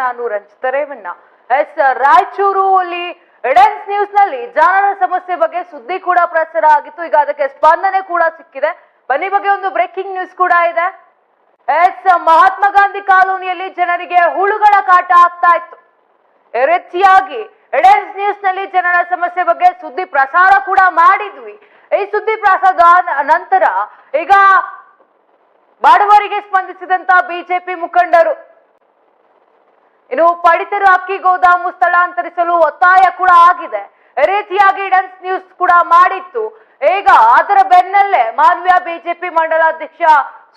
ನಾನು ರಂಜಿತ ರೇವಣ್ಣ. ಎಸ್, ರಾಯಚೂರು ಅಲ್ಲಿ ಎಡೆನ್ಸ್ ನ್ಯೂಸ್ನಲ್ಲಿ ಜನರ ಸಮಸ್ಯೆ ಬಗ್ಗೆ ಸುದ್ದಿ ಕೂಡ ಪ್ರಸಾರ ಆಗಿತ್ತು. ಈಗ ಅದಕ್ಕೆ ಸ್ಪಂದನೆ ಕೂಡ ಸಿಕ್ಕಿದೆ. ಬನ್ನಿ ಬಗ್ಗೆ ಒಂದು ಬ್ರೇಕಿಂಗ್ ನ್ಯೂಸ್ ಕೂಡ ಇದೆ. ಎಸ್, ಮಹಾತ್ಮ ಗಾಂಧಿ ಕಾಲೋನಿಯಲ್ಲಿ ಜನರಿಗೆ ಹುಳುಗಳ ಕಾಟ ಆಗ್ತಾ ಇತ್ತು. ರೀತಿಯಾಗಿ ಎಡೆನ್ಸ್ ನ್ಯೂಸ್ನಲ್ಲಿ ಜನರ ಸಮಸ್ಯೆ ಬಗ್ಗೆ ಸುದ್ದಿ ಪ್ರಸಾರ ಕೂಡ ಮಾಡಿದ್ವಿ. ಈ ಸುದ್ದಿ ಪ್ರಸಾರದ ನಂತರ ಈಗ ಬಡವರಿಗೆ ಸ್ಪಂದಿಸಿದಂತ ಬಿಜೆಪಿ ಮುಖಂಡರು ಇನ್ನು ಪಡಿತರ ಅಕ್ಕಿ ಗೋದಾಮು ಸ್ಥಳಾಂತರಿಸಲು ಒತ್ತಾಯ ಕೂಡ ಆಗಿದೆ. ರೀತಿಯಾಗಿ ಡನ್ಸ್ ನ್ಯೂಸ್ ಕೂಡ ಮಾಡಿತ್ತು. ಈಗ ಅದರ ಬೆನ್ನಲ್ಲೇ ಮಾನವೀಯ ಬಿಜೆಪಿ ಮಂಡಲಾಧ್ಯಕ್ಷ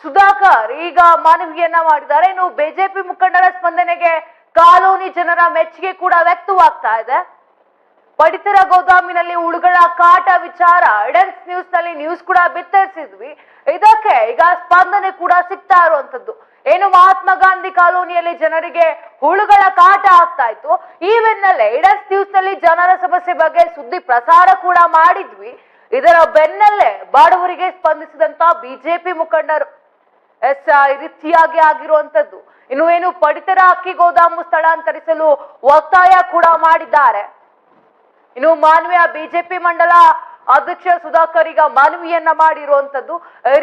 ಸುಧಾಕರ್ ಈಗ ಮನವಿಯನ್ನ ಮಾಡಿದ್ದಾರೆ. ಇನ್ನು ಬಿಜೆಪಿ ಮುಖಂಡರ ಸ್ಪಂದನೆಗೆ ಕಾಲೋನಿ ಜನರ ಮೆಚ್ಚುಗೆ ಕೂಡ ವ್ಯಕ್ತವಾಗ್ತಾ ಇದೆ. ಪಡಿತರ ಗೋದಾಮಿನಲ್ಲಿ ಹುಳುಗಳ ಕಾಟ ವಿಚಾರ, ಡನ್ಸ್ ನ್ಯೂಸ್ನಲ್ಲಿ ನ್ಯೂಸ್ ಕೂಡ ಬಿತ್ತರಿಸಿದ್ವಿ. ಇದಕ್ಕೆ ಈಗ ಸ್ಪಂದನೆ ಕೂಡ ಸಿಗ್ತಾ ಇರುವಂತದ್ದು ಏನು ಮಹಾತ್ಮ ಗಾಂಧಿ ಕಾಲೋನಿಯಲ್ಲಿ ಜನರಿಗೆ ಹುಳುಗಳ ಕಾಟ ಆಗ್ತಾ ಇತ್ತು. ಈ ಬೆನ್ನಲ್ಲೇ ಇಡಸ್ನಲ್ಲಿ ಜನರ ಸಮಸ್ಯೆ ಬಗ್ಗೆ ಸುದ್ದಿ ಪ್ರಸಾರ ಕೂಡ ಮಾಡಿದ್ವಿ. ಇದರ ಬೆನ್ನಲ್ಲೇ ಬಾಡುವರಿಗೆ ಸ್ಪಂದಿಸಿದಂತ ಬಿಜೆಪಿ ಮುಖಂಡರು. ಎಸ್ ರೀತಿಯಾಗಿ ಆಗಿರುವಂತದ್ದು ಇನ್ನು ಏನು ಪಡಿತರ ಅಕ್ಕಿ ಗೋದಾಮು ಸ್ಥಳಾಂತರಿಸಲು ಒತ್ತಾಯ ಕೂಡ ಮಾಡಿದ್ದಾರೆ. ಇನ್ನು ಮಾನ್ವಿಯ ಬಿಜೆಪಿ ಮಂಡಲ ಅಧ್ಯಕ್ಷ ಸುಧಾಕರ್ ಈಗ ಮನವಿಯನ್ನ ಮಾಡಿರುವಂತದ್ದು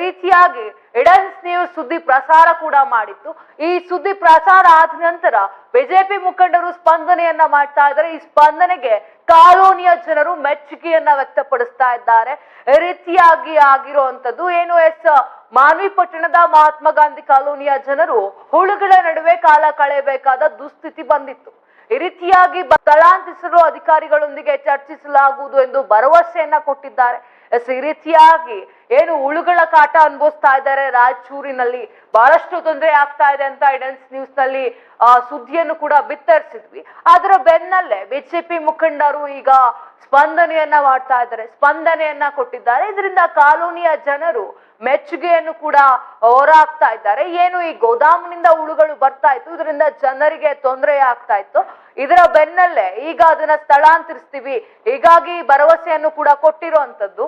ರೀತಿಯಾಗಿ ಎಡನ್ಸ್ ನ್ಯೂಸ್ ಸುದ್ದಿ ಪ್ರಸಾರ ಕೂಡ ಮಾಡಿತ್ತು. ಈ ಸುದ್ದಿ ಪ್ರಸಾರ ಆದ ನಂತರ ಬಿಜೆಪಿ ಮುಖಂಡರು ಸ್ಪಂದನೆಯನ್ನ ಮಾಡ್ತಾ ಇದ್ದಾರೆ. ಈ ಸ್ಪಂದನೆಗೆ ಕಾಲೋನಿಯ ಜನರು ಮೆಚ್ಚುಗೆಯನ್ನ ವ್ಯಕ್ತಪಡಿಸ್ತಾ ಇದ್ದಾರೆ. ರೀತಿಯಾಗಿ ಆಗಿರುವಂತದ್ದು ಏನು ಎಸ್, ಮಾನ್ವಿ ಪಟ್ಟಣದ ಮಹಾತ್ಮ ಗಾಂಧಿ ಕಾಲೋನಿಯ ಜನರು ಹುಳುಗಳ ನಡುವೆ ಕಾಲ ಕಳೆಯಬೇಕಾದ ದುಸ್ಥಿತಿ ಬಂದಿತ್ತು. ಈ ರೀತಿಯಾಗಿ ಸ್ಥಳಾಂತರಿಸಲು ಅಧಿಕಾರಿಗಳೊಂದಿಗೆ ಚರ್ಚಿಸಲಾಗುವುದು ಎಂದು ಭರವಸೆಯನ್ನ ಕೊಟ್ಟಿದ್ದಾರೆ. ಎಸ್, ಈ ರೀತಿಯಾಗಿ ಏನು ಹುಳುಗಳ ಕಾಟ ಅನುಭವಿಸ್ತಾ ಇದ್ದಾರೆ. ರಾಯಚೂರಿನಲ್ಲಿ ಬಹಳಷ್ಟು ತೊಂದರೆ ಆಗ್ತಾ ಇದೆ ಅಂತ ಐಡೆನ್ಸ್ ನ್ಯೂಸ್ನಲ್ಲಿ ಸುದ್ದಿಯನ್ನು ಕೂಡ ಬಿತ್ತರಿಸಿದ್ವಿ. ಅದರ ಬೆನ್ನಲ್ಲೇ ಬಿಜೆಪಿ ಮುಖಂಡರು ಈಗ ಸ್ಪಂದನೆಯನ್ನ ಮಾಡ್ತಾ ಇದ್ದಾರೆ. ಸ್ಪಂದನೆಯನ್ನ ಕೊಟ್ಟಿದ್ದಾರೆ. ಇದರಿಂದ ಕಾಲೋನಿಯ ಜನರು ಮೆಚ್ಚುಗೆಯನ್ನು ಕೂಡ ಹೊರಾಗ್ತಾ ಇದ್ದಾರೆ. ಏನು ಈ ಗೋದಾಮಿನಿಂದ ಹುಳುಗಳು ಬರ್ತಾ ಇತ್ತು. ಇದರಿಂದ ಜನರಿಗೆ ತೊಂದರೆ ಆಗ್ತಾ ಇತ್ತು. ಇದರ ಬೆನ್ನಲ್ಲೇ ಈಗ ಅದನ್ನ ಸ್ಥಳಾಂತರಿಸ್ತೀವಿ. ಹೀಗಾಗಿ ಭರವಸೆಯನ್ನು ಕೂಡ ಕೊಟ್ಟಿರುವಂತದ್ದು.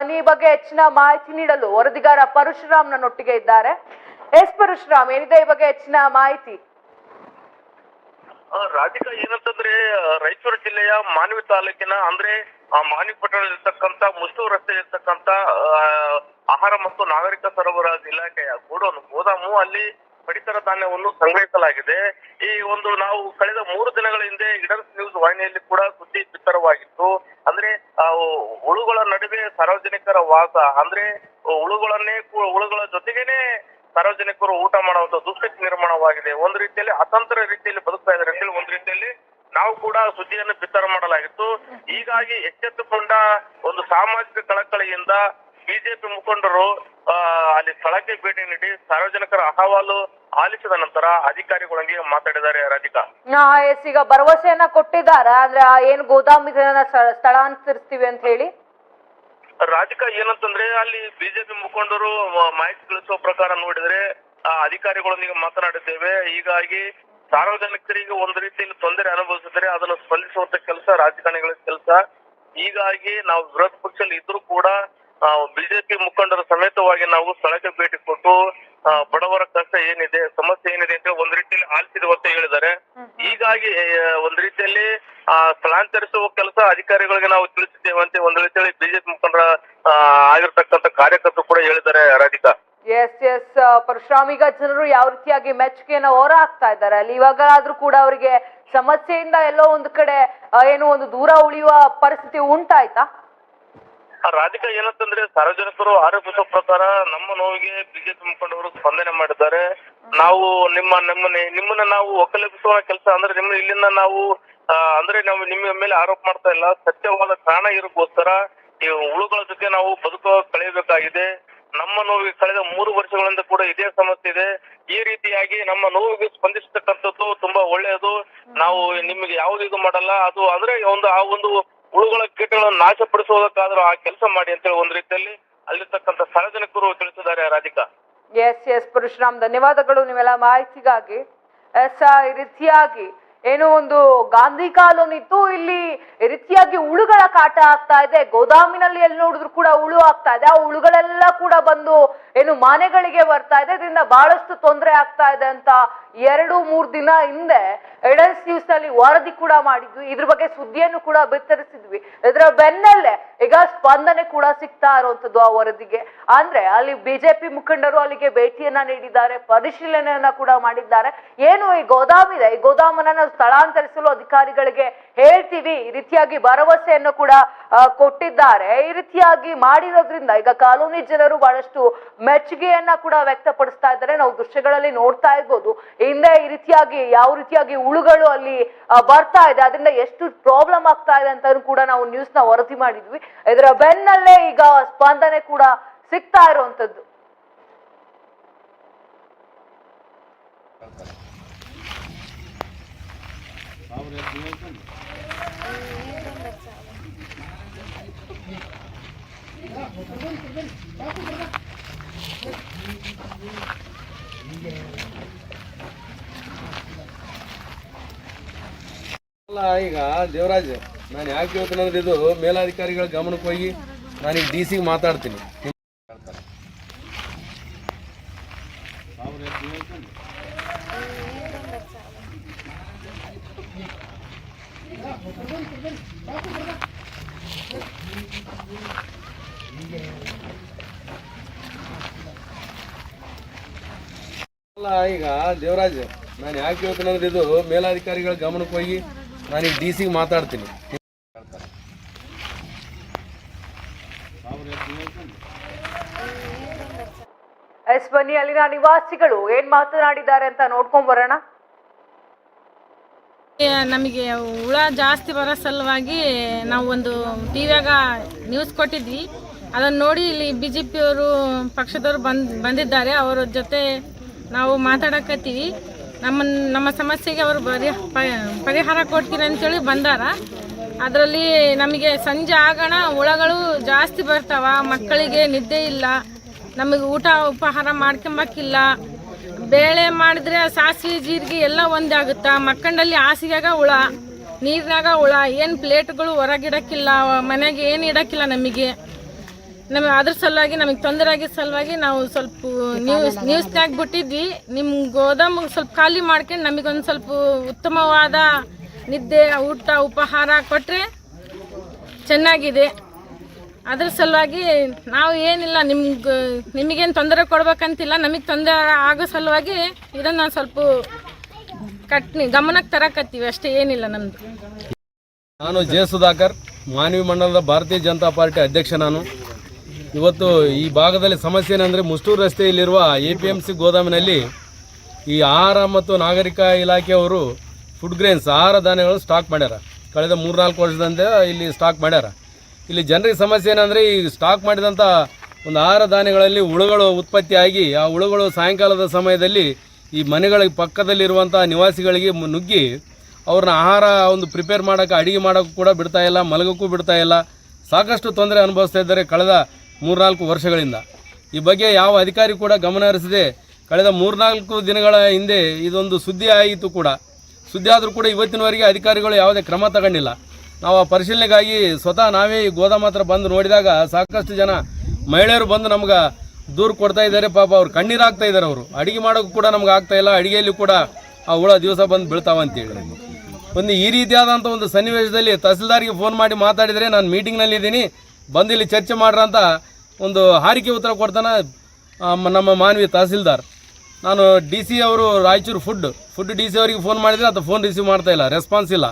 ಈ ಬಗ್ಗೆ ಹೆಚ್ಚಿನ ಮಾಹಿತಿ ನೀಡಲು ವರದಿಗಾರ ಪರಶುರಾಮ್ ನನ್ನೊಟ್ಟಿಗೆ ಇದ್ದಾರೆ. ಎಸ್ ಪರಶುರಾಮ್, ಏನಿದೆ ಈ ಬಗ್ಗೆ ಹೆಚ್ಚಿನ ಮಾಹಿತಿ? ರಾಧಿಕಾ ಏನಂತಂದ್ರೆ, ರಾಯಚೂರು ಜಿಲ್ಲೆಯ ಮಾನವಿ ತಾಲೂಕಿನ, ಅಂದ್ರೆ ಮಾನವಿ ಪಟ್ಟಣದಲ್ಲಿರ್ತಕ್ಕಂತ ಮುಸ್ಟೂರು ರಸ್ತೆ ಇರ್ತಕ್ಕಂತ ಆಹಾರ ಮತ್ತು ನಾಗರಿಕ ಸರಬರಾಜು ಇಲಾಖೆಯ ಗೋಡೌನ್, ಗೋದಾಮು, ಅಲ್ಲಿ ಪಡಿತರ ಧಾನ್ಯವನ್ನು ಸಂಗ್ರಹಿಸಲಾಗಿದೆ. ಈ ಒಂದು ನಾವು ಕಳೆದ ಮೂರು ದಿನಗಳ ಹಿಂದೆ ಇಡರ್ಸ್ ನ್ಯೂಸ್ ವಾಹಿನಿಯಲ್ಲಿ ಕೂಡ ಸುದ್ದಿ ಬಿತ್ತರವಾಗಿತ್ತು. ಅಂದ್ರೆ ಹುಳುಗಳ ನಡುವೆ ಸಾರ್ವಜನಿಕರ ವಾಸ ಅಂದ್ರೆ ಹುಳುಗಳನ್ನೇ ಹುಳುಗಳ ಜೊತೆಗೇನೆ ಸಾರ್ವಜನಿಕರು ಊಟ ಮಾಡುವಂತ ದುಸ್ಥಿತಿ ನಿರ್ಮಾಣವಾಗಿದೆ. ಒಂದು ರೀತಿಯಲ್ಲಿ ಅತಂತ್ರ ರೀತಿಯಲ್ಲಿ ಬದುಕ್ತಾ ಇದ್ದಾರೆ ಅಂತೇಳಿ ಒಂದು ರೀತಿಯಲ್ಲಿ ನಾವು ಕೂಡ ಸುದ್ದಿಯನ್ನು ಬಿತ್ತರ ಮಾಡಲಾಗಿತ್ತು. ಹೀಗಾಗಿ ಎಚ್ಚೆತ್ತುಕೊಂಡ ಒಂದು ಸಾಮಾಜಿಕ ಕಳಕಳಿಯಿಂದ ಬಿಜೆಪಿ ಮುಖಂಡರು ಅಲ್ಲಿ ಸ್ಥಳಕ್ಕೆ ಭೇಟಿ ನೀಡಿ ಸಾರ್ವಜನಿಕರ ಅಹವಾಲು ಆಲಿಸಿದ ನಂತರ ಅಧಿಕಾರಿಗಳೊಂದಿಗೆ ಮಾತಾಡಿದ್ದಾರೆ ರಾಧಿಕಾ. ಎಸ್ ಈಗ ಭರವಸೆಯನ್ನ ಕೊಟ್ಟಿದ್ದಾರೆ ಅಂದ್ರೆ ಆ ಏನು ಗೋದಾಮ್ ಸ್ಥಳಾಂತರಿಸ್ತೀವಿ ಅಂತ ಹೇಳಿ? ರಾಧಿಕಾ ಏನಂತಂದ್ರೆ ಅಲ್ಲಿ ಬಿಜೆಪಿ ಮುಖಂಡರು ಮಾಹಿತಿ ತಿಳಿಸುವ ಪ್ರಕಾರ ನೋಡಿದ್ರೆ ಆ, ಅಧಿಕಾರಿಗಳೊಂದಿಗೆ ಮಾತನಾಡಿದ್ದೇವೆ. ಹೀಗಾಗಿ ಸಾರ್ವಜನಿಕರಿಗೆ ಒಂದು ರೀತಿಯಲ್ಲಿ ತೊಂದರೆ ಅನುಭವಿಸಿದ್ರೆ ಅದನ್ನು ಸ್ಪಂದಿಸುವಂತ ಕೆಲಸ ರಾಜಕಾರಣಿಗಳ ಕೆಲಸ. ಹೀಗಾಗಿ ನಾವು ವಿರೋಧ ಪಕ್ಷದಲ್ಲಿ ಇದ್ರೂ ಕೂಡ ಬಿಜೆಪಿ ಮುಖಂಡರ ಸಮೇತವಾಗಿ ನಾವು ಸ್ಥಳಕ್ಕೆ ಭೇಟಿ ಕೊಟ್ಟು ಬಡವರ ಕಷ್ಟ ಏನಿದೆ ಸಮಸ್ಯೆ ಏನಿದೆ ಅಂತ ಒಂದ್ ರೀತಿಯಲ್ಲಿ ಆಲಿಸಿದ್ವು ಅಂತ ಹೇಳಿದ್ದಾರೆ. ಹೀಗಾಗಿ ಒಂದ್ ರೀತಿಯಲ್ಲಿ ಆ, ಸ್ಥಳಾಂತರಿಸುವ ಕೆಲಸ ಅಧಿಕಾರಿಗಳಿಗೆ ನಾವು ತಿಳಿಸಿದ್ದೇವೆ ಅಂತ ಒಂದ್ ರೀತಿಯಲ್ಲಿ ಬಿಜೆಪಿ ಮುಖಂಡರ ಆಗಿರ್ತಕ್ಕಂತ ಆಗಿರ್ತಕ್ಕಂಥ ಕಾರ್ಯಕರ್ತರು ಕೂಡ ಹೇಳಿದ್ದಾರೆ ರಾಧಿಕಾ. ಎಸ್ ಎಸ್ ಪರಶುರಾಮ್ ಈಗ ಜನರು ಯಾವ ರೀತಿಯಾಗಿ ಮೆಚ್ಚುಗೆಯನ್ನ ಹೊರ ಹಾಕ್ತಾ ಇದ್ದಾರೆ? ಅಲ್ಲಿ ಇವಾಗಲಾದ್ರೂ ಕೂಡ ಅವರಿಗೆ ಸಮಸ್ಯೆಯಿಂದ ಎಲ್ಲೋ ಒಂದು ಕಡೆ ಏನು ಒಂದು ದೂರ ಉಳಿಯುವ ಪರಿಸ್ಥಿತಿ ಉಂಟಾಯ್ತಾ? ರಾಧಿಕಾ ಏನಂತಂದ್ರೆ ಸಾರ್ವಜನಿಕರು ಆರೋಪಿಸುವ ಪ್ರಕಾರ ನಮ್ಮ ನೋವಿಗೆ ಬಿಜೆಪಿ ಮುಖಂಡವರು ಸ್ಪಂದನೆ ಮಾಡಿದ್ದಾರೆ. ನಾವು ನಿಮ್ಮ ನಮ್ಮನೆ, ನಿಮ್ಮನ್ನ ನಾವು ಒಕ್ಕಲೆಬ್ಬಿಸುವ ಕೆಲಸ ಅಂದ್ರೆ ನಿಮ್ಮ ಇಲ್ಲಿಂದ ನಾವು ಅಂದ್ರೆ ನಾವು ನಿಮ್ಮ ಮೇಲೆ ಆರೋಪ ಮಾಡ್ತಾ ಇಲ್ಲ. ಸತ್ಯವಾದ ಕಾರಣ ಇರೋಕ್ಕೋಸ್ಕರ ಈ ಹುಳುಗಳ ಜೊತೆ ನಾವು ಬದುಕು ಕಳೆಯಬೇಕಾಗಿದೆ. ನಮ್ಮ ನೋವಿಗೆ ಕಳೆದ ಮೂರು ವರ್ಷಗಳಿಂದ ಕೂಡ ಇದೇ ಸಮಸ್ಯೆ ಇದೆ. ಈ ರೀತಿಯಾಗಿ ನಮ್ಮ ನೋವಿಗೆ ಸ್ಪಂದಿಸತಕ್ಕಂಥದ್ದು ತುಂಬಾ ಒಳ್ಳೆಯದು. ನಾವು ನಿಮಗೆ ಯಾವ್ದು ಇದು ಮಾಡಲ್ಲ. ಅದು ಅಂದ್ರೆ ಒಂದು, ಆ ಒಂದು ಹುಳುಗಳ ಕೀಟಗಳನ್ನು ನಾಶಪಡಿಸುವುದಕ್ಕಾದರೂ ಆ ಕೆಲಸ ಮಾಡಿ ಅಂತ ಹೇಳಿ ಒಂದು ರೀತಿಯಲ್ಲಿ ಅಲ್ಲಿರ್ತಕ್ಕಂಥ ಸಾರ್ವಜನಿಕರು ತಿಳಿಸಿದ್ದಾರೆ ರಾಧಿಕಾ. ಎಸ್ ಎಸ್ ಪರಶುರಾಮ್, ಧನ್ಯವಾದಗಳು. ನೀವೆಲ್ಲ ಮಾಹಿತಿಗಾಗಿ, ಎಸ್ ಈ ರೀತಿಯಾಗಿ ಏನೋ ಒಂದು ಗಾಂಧಿ ಕಾಲೋನ್ ಇತ್ತು ಇಲ್ಲಿ ರೀತಿಯಾಗಿ ಹುಳುಗಳ ಕಾಟ ಆಗ್ತಾ ಇದೆ. ಗೋದಾಮಿನಲ್ಲಿ ಎಲ್ಲಿ ನೋಡಿದ್ರು ಕೂಡ ಹುಳು ಆಗ್ತಾ ಇದೆ. ಆ ಹುಳುಗಳೆಲ್ಲ ಕೂಡ ಬಂದು ಏನು ಮನೆಗಳಿಗೆ ಬರ್ತಾ ಇದೆ. ಇದರಿಂದ ಬಹಳಷ್ಟು ತೊಂದರೆ ಆಗ್ತಾ ಇದೆ ಅಂತ ಎರಡು, ಮೂರ್ ದಿನ ಹಿಂದೆ ಎಡಲ್ಸ್ ನ್ಯೂಸ್ನಲ್ಲಿ ವರದಿ ಕೂಡ ಮಾಡಿದ್ವಿ. ಇದ್ರ ಬಗ್ಗೆ ಸುದ್ದಿಯನ್ನು ಕೂಡ ಬಿತ್ತರಿಸಿದ್ವಿ. ಇದರ ಬೆನ್ನಲ್ಲೇ ಈಗ ಸ್ಪಂದನೆ ಕೂಡ ಸಿಗ್ತಾ ಇರುವಂತದ್ದು ಆ ವರದಿಗೆ. ಅಂದ್ರೆ ಅಲ್ಲಿ ಬಿಜೆಪಿ ಮುಖಂಡರು ಅಲ್ಲಿಗೆ ಭೇಟಿಯನ್ನ ನೀಡಿದ್ದಾರೆ, ಪರಿಶೀಲನೆಯನ್ನ ಕೂಡ ಮಾಡಿದ್ದಾರೆ. ಏನು ಈ ಗೋದಾಮಿದೆ? ಈ ಗೋದಾಮನ್ನ ಸ್ಥಳಾಂತರಿಸಲು ಅಧಿಕಾರಿಗಳಿಗೆ ಹೇಳ್ತೀವಿ. ಈ ರೀತಿಯಾಗಿ ಭರವಸೆಯನ್ನು ಕೂಡ ಕೊಟ್ಟಿದ್ದಾರೆ. ಈ ರೀತಿಯಾಗಿ ಮಾಡಿರೋದ್ರಿಂದ ಈಗ ಕಾಲೋನಿ ಜನರು ಬಹಳಷ್ಟು ಮೆಚ್ಚುಗೆಯನ್ನ ಕೂಡ ವ್ಯಕ್ತಪಡಿಸ್ತಾ ಇದ್ದಾರೆ. ನಾವು ದೃಶ್ಯಗಳಲ್ಲಿ ನೋಡ್ತಾ ಇರ್ಬೋದು. ಹಿಂದೆ ಈ ರೀತಿಯಾಗಿ, ಯಾವ ರೀತಿಯಾಗಿ ಹುಳುಗಳು ಅಲ್ಲಿ ಬರ್ತಾ ಇದೆ. ಅದರಿಂದ ಎಷ್ಟು ಪ್ರಾಬ್ಲಮ್ ಆಗ್ತಾ ಇದೆ ಅಂತ ಕೂಡ ನಾವು ನ್ಯೂಸ್ನ ವರದಿ ಮಾಡಿದ್ವಿ. ಇದರ ಬೆನ್ನಲ್ಲೇ ಈಗ ಸ್ಪಂದನೆ ಕೂಡ ಸಿಗ್ತಾ ಇರುವಂತದ್ದು ಅಲ್ಲ, ಈಗ ದೇವರಾಜ್, ನಾನು ಯಾಕೆ ಹೇಳ್ತೀನಿ ಅಂದ್ರೆ ಇದು ಮೇಲಾಧಿಕಾರಿಗಳ ಗಮನಕ್ಕೆ ಹೋಗಿ ನಾನೀಗ ಡಿ ಸಿಗೆ ಮಾತಾಡ್ತೀನಿ ಅಲ್ಲ ಈಗ ದೇವರಾಜ್ ನಾನು ಯಾಕೆ ಹೇಳ್ತೀನಿ ಅಂದ್ರೆ ಇದು ಮೇಲಾಧಿಕಾರಿಗಳ ಗಮನಕ್ಕೆ ಹೋಗಿ ನಾನೀಗ ಡಿ ಸಿಗೆ ಮಾತಾಡ್ತೀನಿ. ಎಸ್ ಬನ್ನಿ ಅಲ್ಲಿನ ನಿವಾಸಿಗಳು ಏನ್ ಮಾತನಾಡಿದ್ದಾರೆ ಅಂತ ನೋಡ್ಕೊಂಡ್ ಬರೋಣ. ನಮಗೆ ಹುಳ ಜಾಸ್ತಿ ಬರೋ ಸಲುವಾಗಿ ನಾವು ಒಂದು ಟಿವಿಯಾಗ ನ್ಯೂಸ್ ಕೊಟ್ಟಿದ್ವಿ. ಅದನ್ನು ನೋಡಿ ಇಲ್ಲಿ ಬಿ ಜೆ ಪಿಯವರು ಪಕ್ಷದವರು ಬಂದ್ ಬಂದಿದ್ದಾರೆ. ಅವರ ಜೊತೆ ನಾವು ಮಾತಾಡಕತ್ತೀವಿ. ನಮ್ಮ ನಮ್ಮ ಸಮಸ್ಯೆಗೆ ಅವರು ಪರಿಹಾರ ಕೊಡ್ತೀರ ಅಂತೇಳಿ ಬಂದಾರ. ಅದರಲ್ಲಿ ನಮಗೆ ಸಂಜೆ ಆಗೋಣ, ಹುಳಗಳು ಜಾಸ್ತಿ ಬರ್ತಾವ, ಮಕ್ಕಳಿಗೆ ನಿದ್ದೆ ಇಲ್ಲ, ನಮಗೆ ಊಟ ಉಪಹಾರ ಮಾಡ್ಕೊಂಬಕ್ಕಿಲ್ಲ ಬೇಳೆ ಮಾಡಿದ್ರೆ ಸಾಸಿವೆ, ಜೀರಿಗೆ ಎಲ್ಲ ಒಂದೇ ಆಗುತ್ತಾ. ಮಕ್ಕಂಡಲ್ಲಿ ಹಾಸಿಗೆಗ ಹುಳ, ನೀರಿನಾಗ ಹುಳ, ಏನು ಪ್ಲೇಟ್ಗಳು ಹೊರಗಿಡಕ್ಕಿಲ್ಲ, ಮನೆಗೆ ಏನು ಇಡಕ್ಕಿಲ್ಲ ನಮಗೆ. ನಮಗೆ ಅದ್ರ ಸಲುವಾಗಿ, ನಮಗೆ ತೊಂದರೆ ಆಗಿದ್ದ ಸಲುವಾಗಿ ನಾವು ಸ್ವಲ್ಪ ನ್ಯೂಸ್ ನ್ಯೂಸ್ನಾಗ ಬಿಟ್ಟಿದ್ವಿ. ನಿಮ್ಮ ಗೋದಾಮು ಸ್ವಲ್ಪ ಖಾಲಿ ಮಾಡ್ಕೊಂಡು ನಮಗೊಂದು ಸ್ವಲ್ಪ ಉತ್ತಮವಾದ ನಿದ್ದೆ, ಊಟ, ಉಪಹಾರ ಕೊಟ್ಟರೆ ಚೆನ್ನಾಗಿದೆ. ಅದ್ರ ಸಲುವಾಗಿ ನಾವು ಏನಿಲ್ಲ, ನಿಮ್ಗೆ, ನಿಮಗೇನು ತೊಂದರೆ ಕೊಡ್ಬೇಕಂತಿಲ್ಲ, ನಮಗೆ ತೊಂದರೆ ಆಗೋ ಸಲುವಾಗಿ ಇದನ್ನು ಸ್ವಲ್ಪ ಕಟ್ನಿ ಗಮನಕ್ಕೆ ತರಕತ್ತೀವಿ. ಅಷ್ಟೇ ಏನಿಲ್ಲ ನಮ್ಮದು ನಾನು ಜೆ ಸುಧಾಕರ್, ಮಾನವಿ ಮಂಡಲದ ಭಾರತೀಯ ಜನತಾ ಪಾರ್ಟಿ ಅಧ್ಯಕ್ಷ ನಾನು. ಇವತ್ತು ಈ ಭಾಗದಲ್ಲಿ ಸಮಸ್ಯೆ ಏನಂದರೆ ಮುಷ್ಟೂರು ರಸ್ತೆಯಲ್ಲಿರುವ ಎ ಪಿ ಎಂ ಸಿ ಗೋದಾಮಿನಲ್ಲಿ ಈ ಆಹಾರ ಮತ್ತು ನಾಗರಿಕ ಇಲಾಖೆಯವರು ಫುಡ್ ಗ್ರೇನ್ಸ್ ಆಹಾರ ಧಾನ್ಯಗಳು ಸ್ಟಾಕ್ ಮಾಡ್ಯಾರ. ಕಳೆದ ಮೂರ್ನಾಲ್ಕು ವರ್ಷದಿಂದ ಇಲ್ಲಿ ಸ್ಟಾಕ್ ಮಾಡ್ಯಾರ. ಇಲ್ಲಿ ಜನರಿಗೆ ಸಮಸ್ಯೆ ಏನಂದರೆ ಈ ಸ್ಟಾಕ್ ಮಾಡಿದಂಥ ಒಂದು ಆಹಾರ ಧಾನ್ಯಗಳಲ್ಲಿ ಹುಳುಗಳು ಉತ್ಪತ್ತಿಯಾಗಿ, ಆ ಹುಳುಗಳು ಸಾಯಂಕಾಲದ ಸಮಯದಲ್ಲಿ ಈ ಮನೆಗಳಿಗೆ ಪಕ್ಕದಲ್ಲಿರುವಂಥ ನಿವಾಸಿಗಳಿಗೆ ನುಗ್ಗಿ ಅವ್ರನ್ನ ಆಹಾರ ಒಂದು ಪ್ರಿಪೇರ್ ಮಾಡೋಕ್ಕೆ ಅಡುಗೆ ಮಾಡೋಕ್ಕೂ ಕೂಡ ಬಿಡ್ತಾಯಿಲ್ಲ ಮಲಗೋಕ್ಕೂ ಬಿಡ್ತಾ ಇಲ್ಲ. ಸಾಕಷ್ಟು ತೊಂದರೆ ಅನುಭವಿಸ್ತಾ ಇದ್ದಾರೆ. ಕಳೆದ ಮೂರ್ನಾಲ್ಕು ವರ್ಷಗಳಿಂದ. ಈ ಬಗ್ಗೆ ಯಾವ ಅಧಿಕಾರಿ ಕೂಡ ಗಮನ ಹರಿಸದೆ ಕಳೆದ ಮೂರ್ನಾಲ್ಕು ದಿನಗಳ ಹಿಂದೆ ಇದೊಂದು ಸುದ್ದಿ ಆಯಿತು ಕೂಡ. ಸುದ್ದಿ ಆದರೂ ಕೂಡ ಇವತ್ತಿನವರೆಗೆ ಅಧಿಕಾರಿಗಳು ಯಾವುದೇ ಕ್ರಮ ತಗೊಂಡಿಲ್ಲ. ನಾವು ಆ ಪರಿಶೀಲನೆಗಾಗಿ ಸ್ವತಃ ನಾವೇ ಈ ಗೋದಾಮ ಹತ್ರ ಬಂದು ನೋಡಿದಾಗ ಸಾಕಷ್ಟು ಜನ ಮಹಿಳೆಯರು ಬಂದು ನಮ್ಗೆ ದೂರು ಕೊಡ್ತಾ ಇದ್ದಾರೆ. ಪಾಪ ಅವ್ರು ಕಣ್ಣೀರು ಹಾಕ್ತಾ ಇದ್ದಾರೆ ಅವರು. ಅಡಿಗೆ ಮಾಡೋಕ್ಕೂ ಕೂಡ ನಮ್ಗೆ ಆಗ್ತಾ ಇಲ್ಲ. ಅಡುಗೆಯಲ್ಲಿ ಕೂಡ ಆ ಹುಳ ದಿವಸ ಬಂದು ಬೀಳ್ತಾವ ಅಂತೇಳಿ ಒಂದು ಈ ರೀತಿಯಾದಂಥ ಒಂದು ಸನ್ನಿವೇಶದಲ್ಲಿ ತಹಸೀಲ್ದಾರ್ಗೆ ಫೋನ್ ಮಾಡಿ ಮಾತಾಡಿದರೆ ನಾನು ಮೀಟಿಂಗ್ನಲ್ಲಿ ಇದ್ದೀನಿ ಬಂದು ಇಲ್ಲಿ ಚರ್ಚೆ ಮಾಡ್ರ ಅಂತ ಒಂದು ಹಾರಿಕೆ ಉತ್ತರ ಕೊಡ್ತಾನೆ ನಮ್ಮ ಮಾನವಿ ತಹಸೀಲ್ದಾರ್. ನಾನು ಡಿ ಸಿ ಅವರು Raichur food food D C ಅವರಿಗೆ ಫೋನ್ ಮಾಡಿದರೆ ಅದು ಫೋನ್ ರಿಸೀವ್ ಮಾಡ್ತಾ ಇಲ್ಲ ರೆಸ್ಪಾನ್ಸ್ ಇಲ್ಲ.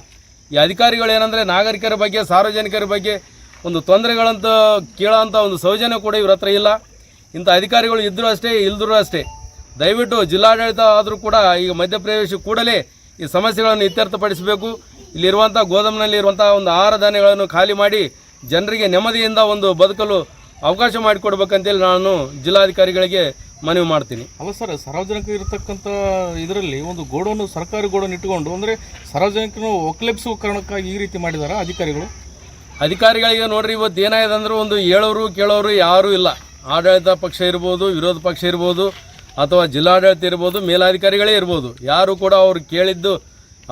ಈ ಅಧಿಕಾರಿಗಳು ಏನಂದರೆ ನಾಗರಿಕರ ಬಗ್ಗೆ, ಸಾರ್ವಜನಿಕರ ಬಗ್ಗೆ ಒಂದು ತೊಂದರೆಗಳಂತ ಕೇಳೋಂಥ ಒಂದು ಸೌಜನ್ಯ ಕೂಡ ಇವ್ರ ಹತ್ರ ಇಲ್ಲ. ಇಂಥ ಅಧಿಕಾರಿಗಳು ಇದ್ದರೂ ಅಷ್ಟೇ, ಇಲ್ದರೂ ಅಷ್ಟೇ. ದಯವಿಟ್ಟು ಜಿಲ್ಲಾಡಳಿತ ಆದರೂ ಕೂಡ ಈಗ ಮಧ್ಯಪ್ರವೇಶ ಕೂಡಲೇ ಈ ಸಮಸ್ಯೆಗಳನ್ನು ಇತ್ಯರ್ಥಪಡಿಸಬೇಕು. ಇಲ್ಲಿರುವಂಥ ಗೋದಾಮಿನಲ್ಲಿ ಇರುವಂಥ ಒಂದು ಆಹಾರ ಧಾನ್ಯಗಳನ್ನು ಖಾಲಿ ಮಾಡಿ ಜನರಿಗೆ ನೆಮ್ಮದಿಯಿಂದ ಒಂದು ಬದುಕಲು ಅವಕಾಶ ಮಾಡಿಕೊಡ್ಬೇಕಂತೇಳಿ ನಾನು ಜಿಲ್ಲಾಧಿಕಾರಿಗಳಿಗೆ ಮನವಿ ಮಾಡ್ತೀನಿ. ಅಲ್ಲ ಸರ್ ಸಾರ್ವಜನಿಕ ಇರತಕ್ಕಂಥ ಇದರಲ್ಲಿ ಒಂದು ಗೋಡೌನ್ ಸರ್ಕಾರಿ ಗೋಡೌನ್ ಇಟ್ಟುಕೊಂಡು ಅಂದರೆ ಸಾರ್ವಜನಿಕರನ್ನು ಒಕ್ಲೆಬ್ಸುವ ಕಾರಣಕ್ಕಾಗಿ ಈ ರೀತಿ ಮಾಡಿದಾರ ಅಧಿಕಾರಿಗಳು? ಅಧಿಕಾರಿಗಳಿಗೆ ನೋಡ್ರಿ ಇವತ್ತು ಏನಾಗಿದೆ ಅಂದ್ರೆ ಒಂದು ಹೇಳೋರು ಕೇಳೋರು ಯಾರೂ ಇಲ್ಲ. ಆಡಳಿತ ಪಕ್ಷ ಇರ್ಬೋದು ವಿರೋಧ ಪಕ್ಷ ಇರ್ಬೋದು ಅಥವಾ ಜಿಲ್ಲಾಡಳಿತ ಇರ್ಬೋದು ಮೇಲಾಧಿಕಾರಿಗಳೇ ಇರ್ಬೋದು. ಯಾರು ಕೂಡ ಅವ್ರು ಕೇಳಿದ್ದು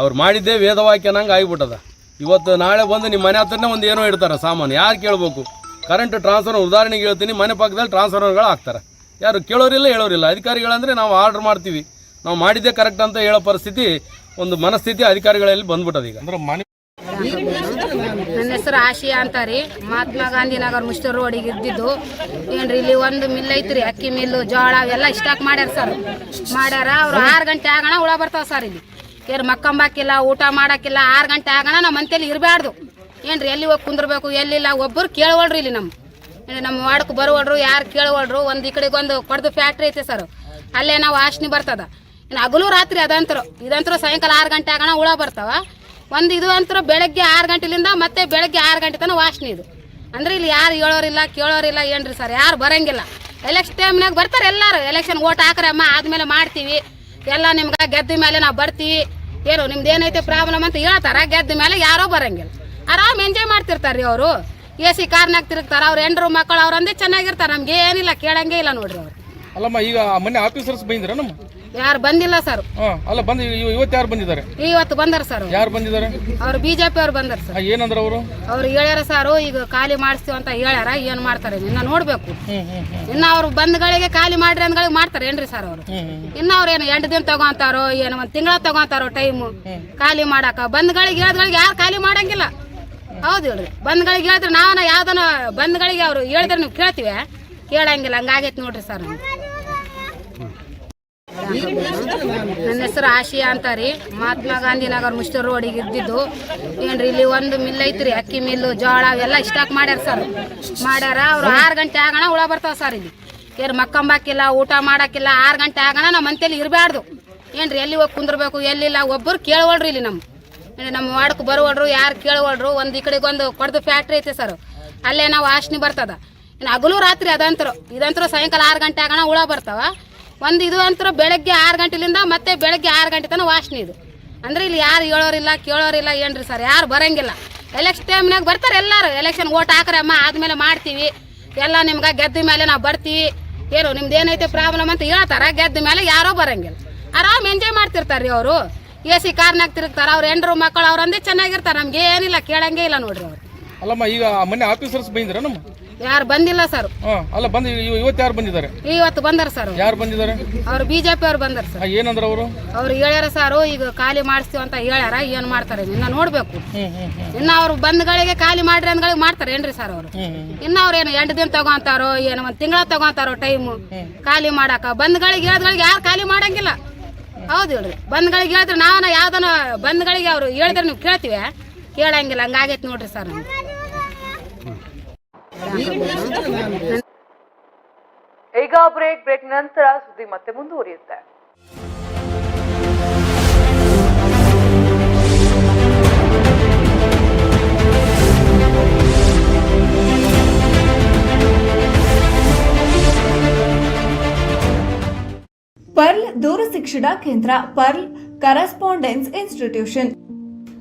ಅವ್ರು ಮಾಡಿದ್ದೇ ವೇದವಾಕ್ಯನಂಗೆ ಆಗಿಬಿಟ್ಟದ. ಇವತ್ತು ನಾಳೆ ಬಂದು ನಿಮ್ಮ ಮನೆ ಹತ್ರನೇ ಒಂದು ಏನೋ ಇಡ್ತಾರೆ ಸಾಮಾನು. ಯಾರು ಕೇಳಬೇಕು? ಕರೆಂಟ್ ಟ್ರಾನ್ಸ್ಫರ್ ಉದಾಹರಣೆಗೆ ಹೇಳ್ತೀನಿ ಮನೆ ಪಕ್ಕದಲ್ಲಿ ಟ್ರಾನ್ಸ್ಫರ್ಗಳು ಹಾಕ್ತಾರೆ. ಯಾರು ಕೇಳೋರಿಲ್ಲ ಹೇಳೋರಿಲ್ಲ. ಅಧಿಕಾರಿಗಳಂದರೆ ನಾವು ಆರ್ಡ್ರ್ ಮಾಡ್ತೀವಿ. ನಾವು ಮಾಡಿದ್ದೇ ಕರೆಕ್ಟ್ ಅಂತ ಹೇಳೋ ಪರಿಸ್ಥಿತಿ ಒಂದು ಮನಸ್ಥಿತಿ ಅಧಿಕಾರಿಗಳಲ್ಲಿ ಬಂದ್ಬಿಟ್ಟದ ಈಗ. ಅಂದ್ರೆ ಮನೆ ನನ್ನ ಹೆಸರು ಆಶಿಯಾ ರೀ. ಮಹಾತ್ಮ ಗಾಂಧಿ ನಗರ ಮುಸ್ಟರ್ ರೋಡಿಗೆ ಇದ್ದಿದ್ದು. ಏನ್ರಿ ಇಲ್ಲಿ ಒಂದು ಮಿಲ್ ಐತ್ರಿ ಅಕ್ಕಿ ಮಿಲ್ಲು ಜೋಳ ಅವೆಲ್ಲ ಸ್ಟಾಕ್ ಮಾಡ್ಯಾರ ಸರ್. ಮಾಡ್ಯಾರ ಅವ್ರು ಆರು ಗಂಟೆ ಆಗೋಣ ಹುಳ ಬರ್ತಾವ ಸರ್ ಇಲ್ಲಿ. ಏನು ಮಕ್ಕಂಬಾಕಿಲ್ಲ, ಊಟ ಮಾಡೋಕ್ಕಿಲ್ಲ ಆರು ಗಂಟೆ ಆಗೋಣ, ನಮ್ಮ ಮಂತೇಲಿ ಇರಬಾರ್ದು ಏನ್ರಿ, ಎಲ್ಲಿ ಹೋಗಿ ಕುಂದ್ರಬೇಕು, ಎಲ್ಲಿಲ್ಲ ಒಬ್ಬರು ಕೇಳವಲ್ರಿ ಇಲ್ಲಿ ನಮ್ಮ ನಮ್ಮ ವಾಡಕ್ಕೆ ಬರುವಳ್ರು ಯಾರು ಕೇಳವಲ್ರು, ಒಂದು ಈ ಕಡೆಗೆ ಒಂದು ಕೊಡ್ದು ಫ್ಯಾಕ್ಟ್ರಿ ಐತೆ ಸರ್. ಅಲ್ಲೇ ನಾವು ಆಶ್ನಿ ಬರ್ತದ. ಇನ್ನು ಹಗಲು ರಾತ್ರಿ ಅದಂತರು. ಇದಂತರು ಸಾಯಂಕಾಲ ಆರು ಗಂಟೆ ಆಗೋಣ, ಹುಳ ಬರ್ತಾವ. ಒಂದು ಇದು ಅಂತರ ಬೆಳಗ್ಗೆ ಆರು ಗಂಟೆಲಿಂದ ಮತ್ತೆ ಬೆಳಗ್ಗೆ ಆರು ಗಂಟೆ ತನಕ ವಾಸನೆ ಇದು. ಅಂದ್ರೆ ಇಲ್ಲಿ ಯಾರು ಹೇಳೋರಿಲ್ಲ, ಕೇಳೋರಿಲ್ಲ ಏನ್ರಿ ಸರ್, ಯಾರು ಬರಂಗಿಲ್ಲ. ಎಲೆಕ್ಷನ್ ಟೈಮ್ನಾಗ ಬರ್ತಾರೆ ಎಲ್ಲರೂ. ಎಲೆಕ್ಷನ್ ಓಟ್ ಹಾಕ್ರಮ್ಮ, ಆದ್ಮೇಲೆ ಮಾಡ್ತೀವಿ. ಎಲ್ಲ ನಿಮ್ಗೆ ಗೆದ್ದ ಮೇಲೆ ನಾವು ಬರ್ತೀವಿ ಏನು, ನಿಮ್ದು ಏನೈತೆ ಪ್ರಾಬ್ಲಮ್ ಅಂತ ಹೇಳ್ತಾರ ಗೆದ್ದ ಮೇಲೆ ಯಾರೋ ಬರಂಗಿಲ್ಲ. ಆರಾಮ್ ಎಂಜಾಯ್ ಮಾಡ್ತಿರ್ತಾರೆ ರೀ ಅವರು. ಎ ಸಿ ಕಾರ್ನಾಗ ತಿರುಗ್ತಾರೆ, ಅವ್ರು ಹೆಂಡ್ರು ಮಕ್ಕಳು ಅವ್ರಂದೇ ಚೆನ್ನಾಗಿರ್ತಾರೆ, ನಮ್ಗೆ ಏನಿಲ್ಲ, ಕೇಳಂಗೇ ಇಲ್ಲ ನೋಡ್ರಿ ಅವ್ರು. ಅಲ್ಲಮ್ಮ ಈಗ ಮೊನ್ನೆ ಆಫೀಸರ್ಸ್ ಬಂದಿದ್ರ ನಮ್ಮ? ಯಾರು ಬಂದಿಲ್ಲ ಸರ್. ಹಾ ಅಲ್ಲ ಬಂದ ಇವತ್ತು ಯಾರು ಬಂದಿದ್ದಾರೆ? ಇವತ್ತು ಬಂದಾರ ಸರ್ ಯಾರು ಬಂದಿದ್ದಾರೆ? ಅವ್ರು ಬಿಜೆಪಿ ಅವ್ರು ಬಂದರು ಸರ್. ಏನಂದ್ರ ಅವರು? ಅವ್ರು ಹೇಳ್ಯಾರ ಸರ್ ಈಗ ಖಾಲಿ ಮಾಡಿಸ್ತೀವಿ ಅಂತ ಹೇಳ್ಯಾರ ಏನ್ ಮಾಡ್ತಾರೆ ಇನ್ನ ನೋಡ್ಬೇಕು. ಇನ್ನ ಅವ್ರು ಬಂದ್ಗಳಿಗೆ ಖಾಲಿ ಮಾಡ್ರಿ ಅಂದ್ಗಳಿಗೆ ಮಾಡ್ತಾರೆ ಏನ್ರಿ ಸರ್ ಅವರು? ಇನ್ನ ಅವ್ರು ಏನು ಎಂಟು ದಿನ ತಗೋತಾರೋ ಏನು ಒಂದ್ ತಿಂಗಳ ತಗೋತಾರೋ ಟೈಮು ಖಾಲಿ ಮಾಡಾಕ. ಬಂದ್ಗಳಿಗೆ ಹೇಳ್ದಗಳಿಗೆ ಯಾರು ಖಾಲಿ ಮಾಡಂಗಿಲ್ಲ. ಹೌದು ಹೇಳ್ರಿ. ಬಂದ್ಗಳಿಗೆ ಹೇಳಿದ್ರೆ ನಾವನ ಯಾವ್ದನ ಬಂದ್ಗಳಿಗೆ ಅವ್ರು ಹೇಳಿದ್ರೆ ನೀವು ಕೇಳ್ತೀವಿ. ಕೇಳಂಗಿಲ್ಲ ಹಂಗಾಗೈತೆ ನೋಡ್ರಿ ಸರ್. ನಮ್ಗೆ. ನನ್ನ ಹೆಸರು ಆಶಿಯಾ ರೀ. ಮಹಾತ್ಮ ಗಾಂಧಿ ನಗರ ಮುಸ್ಟರ್ ರೋಡಿಗೆ ಇದ್ದಿದ್ದು. ಏನ್ರಿ, ಇಲ್ಲಿ ಒಂದು ಮಿಲ್ ಐತ್ರಿ, ಅಕ್ಕಿ ಮಿಲ್ಲು, ಜೋಳ ಅವೆಲ್ಲ ಸ್ಟಾಕ್ ಮಾಡ್ಯಾರ ಸರ್. ಮಾಡ್ಯಾರ, ಅವ್ರು ಆರು ಗಂಟೆ ಆಗೋಣ ಹುಳ ಬರ್ತಾವ ಸರ್ ಇಲ್ಲಿ. ಏನು ಮಕ್ಕಂಬಾಕಿಲ್ಲ, ಊಟ ಮಾಡೋಕ್ಕಿಲ್ಲ ಆರು ಗಂಟೆ ಆಗೋಣ ನಮ್ಮ ಮಂತೇಲಿ ಇರಬಾರ್ದು ಏನ್ರಿ, ಎಲ್ಲಿ ಹೋಗಿ ಕುಂದ್ರಬೇಕು, ಎಲ್ಲಿಲ್ಲ ಒಬ್ಬರು ಕೇಳವಲ್ರಿ ಇಲ್ಲಿ ನಮ್ಮ ನಮ್ಮ ವಾಡಕ್ಕೆ ಬರುವಳ್ರು ಯಾರು ಕೇಳವಲ್ರು, ಒಂದು ಈ ಕಡೆಗೆ ಒಂದು ಕೊಡ್ದು ಫ್ಯಾಕ್ಟ್ರಿ ಐತೆ ಸರ್. ಅಲ್ಲೇ ನಾವು ಆಶ್ನಿ ಬರ್ತದ. ಇನ್ನು ಹಗಲು ರಾತ್ರಿ ಅದಂತರು. ಇದಂತರು ಸಾಯಂಕಾಲ ಆರು ಗಂಟೆ ಆಗೋಣ ಹುಳ ಬರ್ತಾವ. ಒಂದು ಇದು ಅಂತರ ಬೆಳಗ್ಗೆ ಆರು ಗಂಟೆಲಿಂದ ಮತ್ತೆ ಬೆಳಗ್ಗೆ ಆರು ಗಂಟೆ ತನಕ ವಾಸನೆ ಇದು. ಅಂದ್ರೆ ಇಲ್ಲಿ ಯಾರು ಹೇಳೋರಿಲ್ಲ, ಕೇಳೋರಿಲ್ಲ ಏನ್ರಿ ಸರ್ ಯಾರು ಬರೋಂಗಿಲ್ಲ. ಎಲೆಕ್ಷನ್ ಟೈಮ್ನಾಗ ಬರ್ತಾರೆ ಎಲ್ಲರೂ. ಎಲೆಕ್ಷನ್ ಓಟ್ ಹಾಕ್ರಿ ಅಮ್ಮ, ಆದ್ಮೇಲೆ ಮಾಡ್ತೀವಿ. ಎಲ್ಲ ನಿಮ್ಗೆ ಗೆದ್ದ ಮೇಲೆ ನಾವು ಬರ್ತೀವಿ. ಏನು, ನಿಮ್ದು ಏನೈತೆ ಪ್ರಾಬ್ಲಮ್ ಅಂತ ಹೇಳ್ತಾರೆ, ಗೆದ್ದ ಮೇಲೆ ಯಾರೋ ಬರೋಂಗಿಲ್ಲ. ಆರಾಮ್ ಎಂಜಾಯ್ ಮಾಡ್ತಿರ್ತಾರೆ ರೀ ಅವರು ಎ ಸಿ ಕಾರ್ನಾಗ ತಿರುಗ್ತಾರೆ, ಅವ್ರು ಹೆಂಡ್ರು ಮಕ್ಕಳು ಅವ್ರಂದೇ ಚೆನ್ನಾಗಿರ್ತಾರೆ. ನಮ್ಗೆ ಏನಿಲ್ಲ, ಕೇಳಂಗೇ ಇಲ್ಲ ನೋಡ್ರಿ ಅವ್ರು. ಅಲ್ಲಮ್ಮ, ಈಗ ಮೊನ್ನೆ ಆಫೀಸರ್ಸ್ ಬಂದಿದ್ರ ನಮ್ಮ ಯಾರು ಬಂದಿಲ್ಲ ಸರ್. ಹಾ ಅಲ್ಲ ಬಂದು ಇವ- ಇವತ್ತು ಯಾರು ಬಂದಿದ್ದಾರೆ? ಇವತ್ತು ಬಂದಾರ ಸರ್ ಯಾರು ಬಂದಿದ್ದಾರೆ? ಅವ್ರು ಬಿಜೆಪಿ ಅವ್ರು ಬಂದಾರ ಸರ್. ಏನಂದ್ರ ಅವರು? ಅವ್ರು ಹೇಳ್ಯಾರ ಸರ್ ಈಗ ಖಾಲಿ ಮಾಡಿಸ್ತೀವಿ ಅಂತ ಹೇಳ್ಯಾರ ಏನ್ ಮಾಡ್ತಾರೆ? ಇನ್ನ ನೋಡ್ಬೇಕು. ಹ್ಮ್ ಹ್ಮ್ ಹ್ಮ್. ಇನ್ನ ಅವ್ರು ಬಂದ್ಗಳಿಗೆ ಖಾಲಿ ಮಾಡ್ರಿ ಅಂದ್ಗಳಿಗೆ ಮಾಡ್ತಾರೆ ಏನ್ರಿ ಸರ್ ಅವರು? ಹ್ಮ್ ಹ್ಮ್ ಇನ್ನ ಅವ್ರು ಏನು ಎಂಟು ದಿನ ತಗೊಂತಾರೋ ಏನು ಒಂದ್ ತಿಂಗಳ ತಗೋತಾರೋ ಟೈಮು ಖಾಲಿ ಮಾಡಾಕ. ಬಂದ್ಗಳಿಗೆ ಹೇಳ್ದಗಳಿಗೆ ಯಾರು ಖಾಲಿ ಮಾಡಂಗಿಲ್ಲ. ಹೌದು ಹೇಳ್ರಿ. ಬಂದ್ಗಳಿಗೆ ಹೇಳಿದ್ರೆ ನಾವನ ಯಾವ್ದನ ಬಂದ್ಗಳಿಗೆ ಅವ್ರು ಹೇಳಿದ್ರೆ ನೀವು ಕೇಳ್ತೀವಿ ಕೇಳಂಗಿಲ್ಲ ಹಂಗಾಗೈತೆ ನೋಡ್ರಿ ಸರ್. ನಮ್ಗೆ ಈಗ ಬ್ರೇಕ್ ಬ್ರೇಕ್ ನಂತರ ಸುದ್ದಿ ಮತ್ತೆ ಮುಂದುವರಿಯುತ್ತೆ. ಪರ್ಲ್ ದೂರಶಿಕ್ಷಣ ಕೇಂದ್ರ pearl correspondence institution.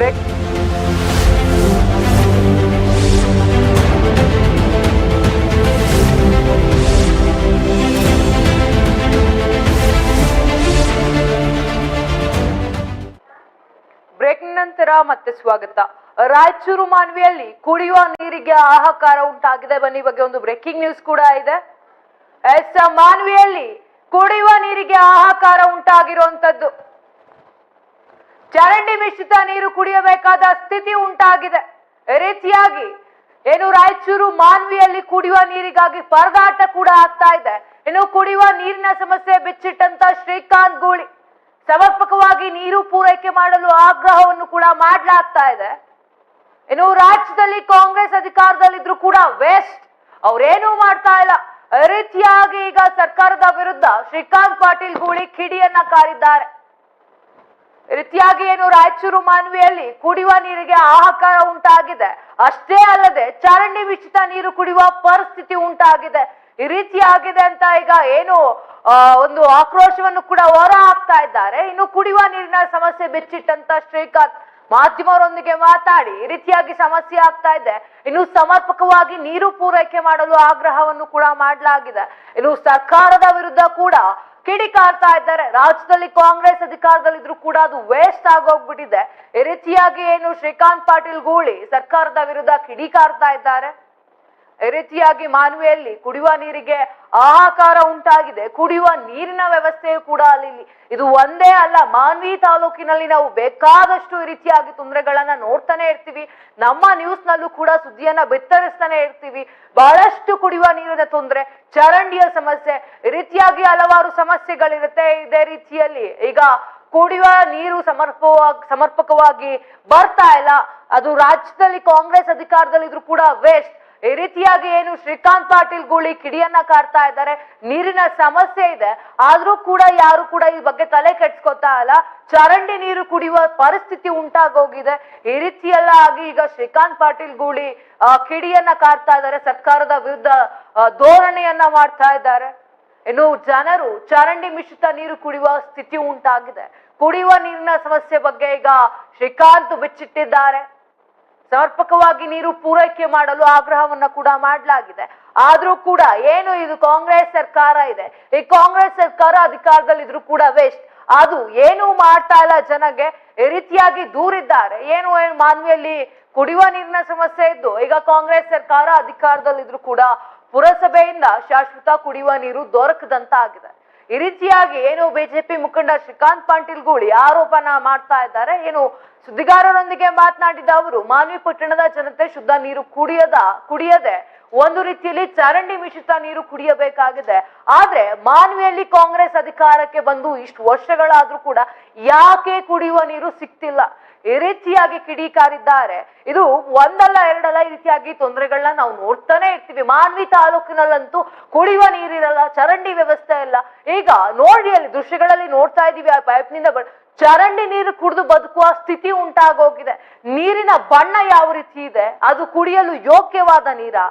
Break break ನಂತರ ಮತ್ತೆ ಸ್ವಾಗತ. ರಾಯಚೂರು ಮಾನ್ವಿಯಲ್ಲಿ ಕುಡಿಯುವ ನೀರಿಗೆ ಆಹಾಕಾರ ಉಂಟಾಗಿದೆ. ಬನ್ನಿ ಬಗ್ಗೆ ಒಂದು ಬ್ರೇಕಿಂಗ್ ನ್ಯೂಸ್ ಕೂಡ ಇದೆ. ಎಸ್, ಮಾನ್ವಿಯಲ್ಲಿ ಕುಡಿಯುವ ನೀರಿಗೆ ಆಹಾಕಾರ ಉಂಟಾಗಿರುವಂತದ್ದು. ಚರಂಡಿ ಮಿಶ್ರಿತ ನೀರು ಕುಡಿಯಬೇಕಾದ ಸ್ಥಿತಿ ಉಂಟಾಗಿದೆ. ರೀತಿಯಾಗಿ ಏನು ರಾಯಚೂರು ಮಾನ್ವಿಯಲ್ಲಿ ಕುಡಿಯುವ ನೀರಿಗಾಗಿ ಪರದಾಟ ಕೂಡ ಆಗ್ತಾ ಇದೆ. ಇನ್ನು ಕುಡಿಯುವ ನೀರಿನ ಸಮಸ್ಯೆ ಬಿಚ್ಚಿಟ್ಟಂತ ಶ್ರೀಕಾಂತ್ ಗೂಳಿ. ಸಮರ್ಪಕವಾಗಿ ನೀರು ಪೂರೈಕೆ ಮಾಡಲು ಆಗ್ರಹವನ್ನು ಕೂಡ ಮಾಡಲಾಗ್ತಾ ಇದೆ. ಇನ್ನು ರಾಜ್ಯದಲ್ಲಿ ಕಾಂಗ್ರೆಸ್ ಅಧಿಕಾರದಲ್ಲಿದ್ರು ಕೂಡ ವೇಸ್ಟ್. ಅವ್ರೇನೂ ಮಾಡ್ತಾ ಇಲ್ಲ. ರೀತಿಯಾಗಿ ಈಗ ಸರ್ಕಾರದ ವಿರುದ್ಧ ಶ್ರೀಕಾಂತ್ ಪಾಟೀಲ್ ಗೂಳಿ ಕಿಡಿಯನ್ನ ಕಾರಿದ್ದಾರೆ. ರೀತಿಯಾಗಿ ಏನು ರಾಯಚೂರು ಮಾನ್ವಿಯಲ್ಲಿ ಕುಡಿಯುವ ನೀರಿಗೆ ಆಹಾಕಾರ ಉಂಟಾಗಿದೆ. ಅಷ್ಟೇ ಅಲ್ಲದೆ ಚರಂಡಿ ಮಿಶ್ರಿತ ನೀರು ಕುಡಿಯುವ ಪರಿಸ್ಥಿತಿ ಉಂಟಾಗಿದೆ. ಈ ರೀತಿ ಆಗಿದೆ ಅಂತ ಈಗ ಏನು ಒಂದು ಆಕ್ರೋಶವನ್ನು ಕೂಡ ಹೊರ ಹಾಕ್ತಾ ಇದ್ದಾರೆ. ಇನ್ನು ಕುಡಿಯುವ ನೀರಿನ ಸಮಸ್ಯೆ ಬಿಚ್ಚಿಟ್ಟಂತ ಶ್ರೀಕಾಂತ್ ಮಾಧ್ಯಮರೊಂದಿಗೆ ಮಾತಾಡಿ ಈ ರೀತಿಯಾಗಿ ಸಮಸ್ಯೆ ಆಗ್ತಾ ಇದೆ. ಇನ್ನು ಸಮರ್ಪಕವಾಗಿ ನೀರು ಪೂರೈಕೆ ಮಾಡಲು ಆಗ್ರಹವನ್ನು ಕೂಡ ಮಾಡಲಾಗಿದೆ. ಇನ್ನು ಸರ್ಕಾರದ ವಿರುದ್ಧ ಕೂಡ ಕಿಡಿಕಾರ್ತಾ ಇದ್ದಾರೆ. ರಾಜ್ಯದಲ್ಲಿ ಕಾಂಗ್ರೆಸ್ ಅಧಿಕಾರದಲ್ಲಿದ್ರು ಕೂಡ ಅದು ವೇಸ್ಟ್ ಆಗೋಗ್ಬಿಟ್ಟಿದೆ. ಈ ರೀತಿಯಾಗಿ ಏನು ಶ್ರೀಕಾಂತ್ ಪಾಟೀಲ್ ಗೂಳಿ ಸರ್ಕಾರದ ವಿರುದ್ಧ ಕಿಡಿಕಾರ್ತಾ ಇದ್ದಾರೆ. ಈ ರೀತಿಯಾಗಿ ಮಾನ್ವಿಯಲ್ಲಿ ಕುಡಿಯುವ ನೀರಿಗೆ ಆಹಾಕಾರ ಉಂಟಾಗಿದೆ. ಕುಡಿಯುವ ನೀರಿನ ವ್ಯವಸ್ಥೆಯು ಕೂಡ ಅಲ್ಲಿ ಇದು ಒಂದೇ ಅಲ್ಲ, ಮಾನ್ವಿ ತಾಲೂಕಿನಲ್ಲಿ ನಾವು ಬೇಕಾದಷ್ಟು ರೀತಿಯಾಗಿ ತೊಂದರೆಗಳನ್ನ ನೋಡ್ತಾನೆ ಇರ್ತೀವಿ. ನಮ್ಮ ನ್ಯೂಸ್ ನಲ್ಲೂ ಕೂಡ ಸುದ್ದಿಯನ್ನ ಬಿತ್ತರಿಸ್ತಾನೆ ಇರ್ತೀವಿ. ಬಹಳಷ್ಟು ಕುಡಿಯುವ ನೀರಿನ ತೊಂದರೆ, ಚರಂಡಿಯ ಸಮಸ್ಯೆ, ಈ ರೀತಿಯಾಗಿ ಹಲವಾರು ಸಮಸ್ಯೆಗಳಿರುತ್ತೆ. ಇದೇ ರೀತಿಯಲ್ಲಿ ಈಗ ಕುಡಿಯುವ ನೀರು ಸಮರ್ಪವಾಗಿ ಸಮರ್ಪಕವಾಗಿ ಬರ್ತಾ ಇಲ್ಲ. ಅದು ರಾಜ್ಯದಲ್ಲಿ ಕಾಂಗ್ರೆಸ್ ಅಧಿಕಾರದಲ್ಲಿದ್ರು ಕೂಡ ವೇಸ್ಟ್ ಈ ರೀತಿಯಾಗಿ ಏನು ಶ್ರೀಕಾಂತ್ ಪಾಟೀಲ್ ಗೂಳಿ ಕಿಡಿಯನ್ನ ಕಾಡ್ತಾ ಇದ್ದಾರೆ. ನೀರಿನ ಸಮಸ್ಯೆ ಇದೆ. ಆದ್ರೂ ಕೂಡ ಯಾರು ಕೂಡ ಈ ಬಗ್ಗೆ ತಲೆ ಕೆಡ್ಸ್ಕೊತಾ ಇಲ್ಲ. ಚರಂಡಿ ನೀರು ಕುಡಿಯುವ ಪರಿಸ್ಥಿತಿ ಉಂಟಾಗೋಗಿದೆ. ಈ ರೀತಿ ಎಲ್ಲ ಆಗಿ ಈಗ ಶ್ರೀಕಾಂತ್ ಪಾಟೀಲ್ ಗೂಳಿ ಕಿಡಿಯನ್ನ ಕಾಡ್ತಾ ಇದ್ದಾರೆ. ಸರ್ಕಾರದ ವಿರುದ್ಧ ಧೋರಣೆಯನ್ನ ಮಾಡ್ತಾ ಇದ್ದಾರೆ. ಇನ್ನು ಜನರು ಚರಂಡಿ ಮಿಶ್ರಿತ ನೀರು ಕುಡಿಯುವ ಸ್ಥಿತಿ ಉಂಟಾಗಿದೆ. ಕುಡಿಯುವ ನೀರಿನ ಸಮಸ್ಯೆ ಬಗ್ಗೆ ಈಗ ಶ್ರೀಕಾಂತ್ ಬಿಚ್ಚಿಟ್ಟಿದ್ದಾರೆ. ಸಮರ್ಪಕವಾಗಿ ನೀರು ಪೂರೈಕೆ ಮಾಡಲು ಆಗ್ರಹವನ್ನ ಕೂಡ ಮಾಡಲಾಗಿದೆ. ಆದ್ರೂ ಕೂಡ ಏನು ಇದು ಕಾಂಗ್ರೆಸ್ ಸರ್ಕಾರ ಇದೆ? ಈ ಕಾಂಗ್ರೆಸ್ ಸರ್ಕಾರ ಅಧಿಕಾರದಲ್ಲಿದ್ರು ಕೂಡ ವೇಸ್ಟ್ ಅದು ಏನು ಮಾಡ್ತಾ ಇಲ್ಲ ಜನಗೆ. ಈ ರೀತಿಯಾಗಿ ದೂರಿದ್ದಾರೆ. ಏನು ಏನು ಮಾನ್ವಿಯಲ್ಲಿ ಕುಡಿಯುವ ನೀರಿನ ಸಮಸ್ಯೆ ಇದ್ದು, ಈಗ ಕಾಂಗ್ರೆಸ್ ಸರ್ಕಾರ ಅಧಿಕಾರದಲ್ಲಿದ್ರು ಕೂಡ ಪುರಸಭೆಯಿಂದ ಶಾಶ್ವತ ಕುಡಿಯುವ ನೀರು ದೊರಕದಂತ ಆಗಿದೆ ಈ ರೀತಿಯಾಗಿ ಏನು ಬಿಜೆಪಿ ಮುಖಂಡ ಶ್ರೀಕಾಂತ್ ಪಾಟೀಲ್ ಗೂಳಿ ಆರೋಪನ ಮಾಡ್ತಾ ಇದ್ದಾರೆ. ಏನು ಸುದ್ದಿಗಾರರೊಂದಿಗೆ ಮಾತನಾಡಿದ ಅವರು, ಮಾನ್ವಿ ಪಟ್ಟಣದ ಜನತೆ ಶುದ್ಧ ನೀರು ಕುಡಿಯದ, ಕುಡಿಯದೆ ಒಂದು ರೀತಿಯಲ್ಲಿ ಚರಂಡಿ ಮಿಶ್ರಿತ ನೀರು ಕುಡಿಯಬೇಕಾಗಿದೆ. ಆದ್ರೆ ಮಾನ್ವಿಯಲ್ಲಿ ಕಾಂಗ್ರೆಸ್ ಅಧಿಕಾರಕ್ಕೆ ಬಂದು ಇಷ್ಟು ವರ್ಷಗಳಾದ್ರೂ ಕೂಡ ಯಾಕೆ ಕುಡಿಯುವ ನೀರು ಸಿಗ್ತಿಲ್ಲ ಈ ರೀತಿಯಾಗಿ ಕಿಡಿಕಾರಿದ್ದಾರೆ. ಇದು ಒಂದಲ್ಲ ಎರಡಲ್ಲ ಈ ರೀತಿಯಾಗಿ ತೊಂದರೆಗಳನ್ನ ನಾವು ನೋಡ್ತಾನೆ ಇರ್ತೀವಿ. ಮಾನ್ವಿ ತಾಲೂಕಿನಲ್ಲಂತೂ ಕುಡಿಯುವ ನೀರಿರಲ್ಲ, ಚರಂಡಿ ವ್ಯವಸ್ಥೆ ಇಲ್ಲ. ಈಗ ನೋಡಿ ಅಲ್ಲಿ ದೃಶ್ಯಗಳಲ್ಲಿ ನೋಡ್ತಾ ಇದೀವಿ ಆ ಪೈಪ್ನಿಂದ ನಿಂದ ಚರಂಡಿ ನೀರು ಕುಡಿದು ಬದುಕುವ ಸ್ಥಿತಿ ಉಂಟಾಗೋಗಿದೆ. ನೀರಿನ ಬಣ್ಣ ಯಾವ ರೀತಿ ಇದೆ? ಅದು ಕುಡಿಯಲು ಯೋಗ್ಯವಾದ ನೀರಾ?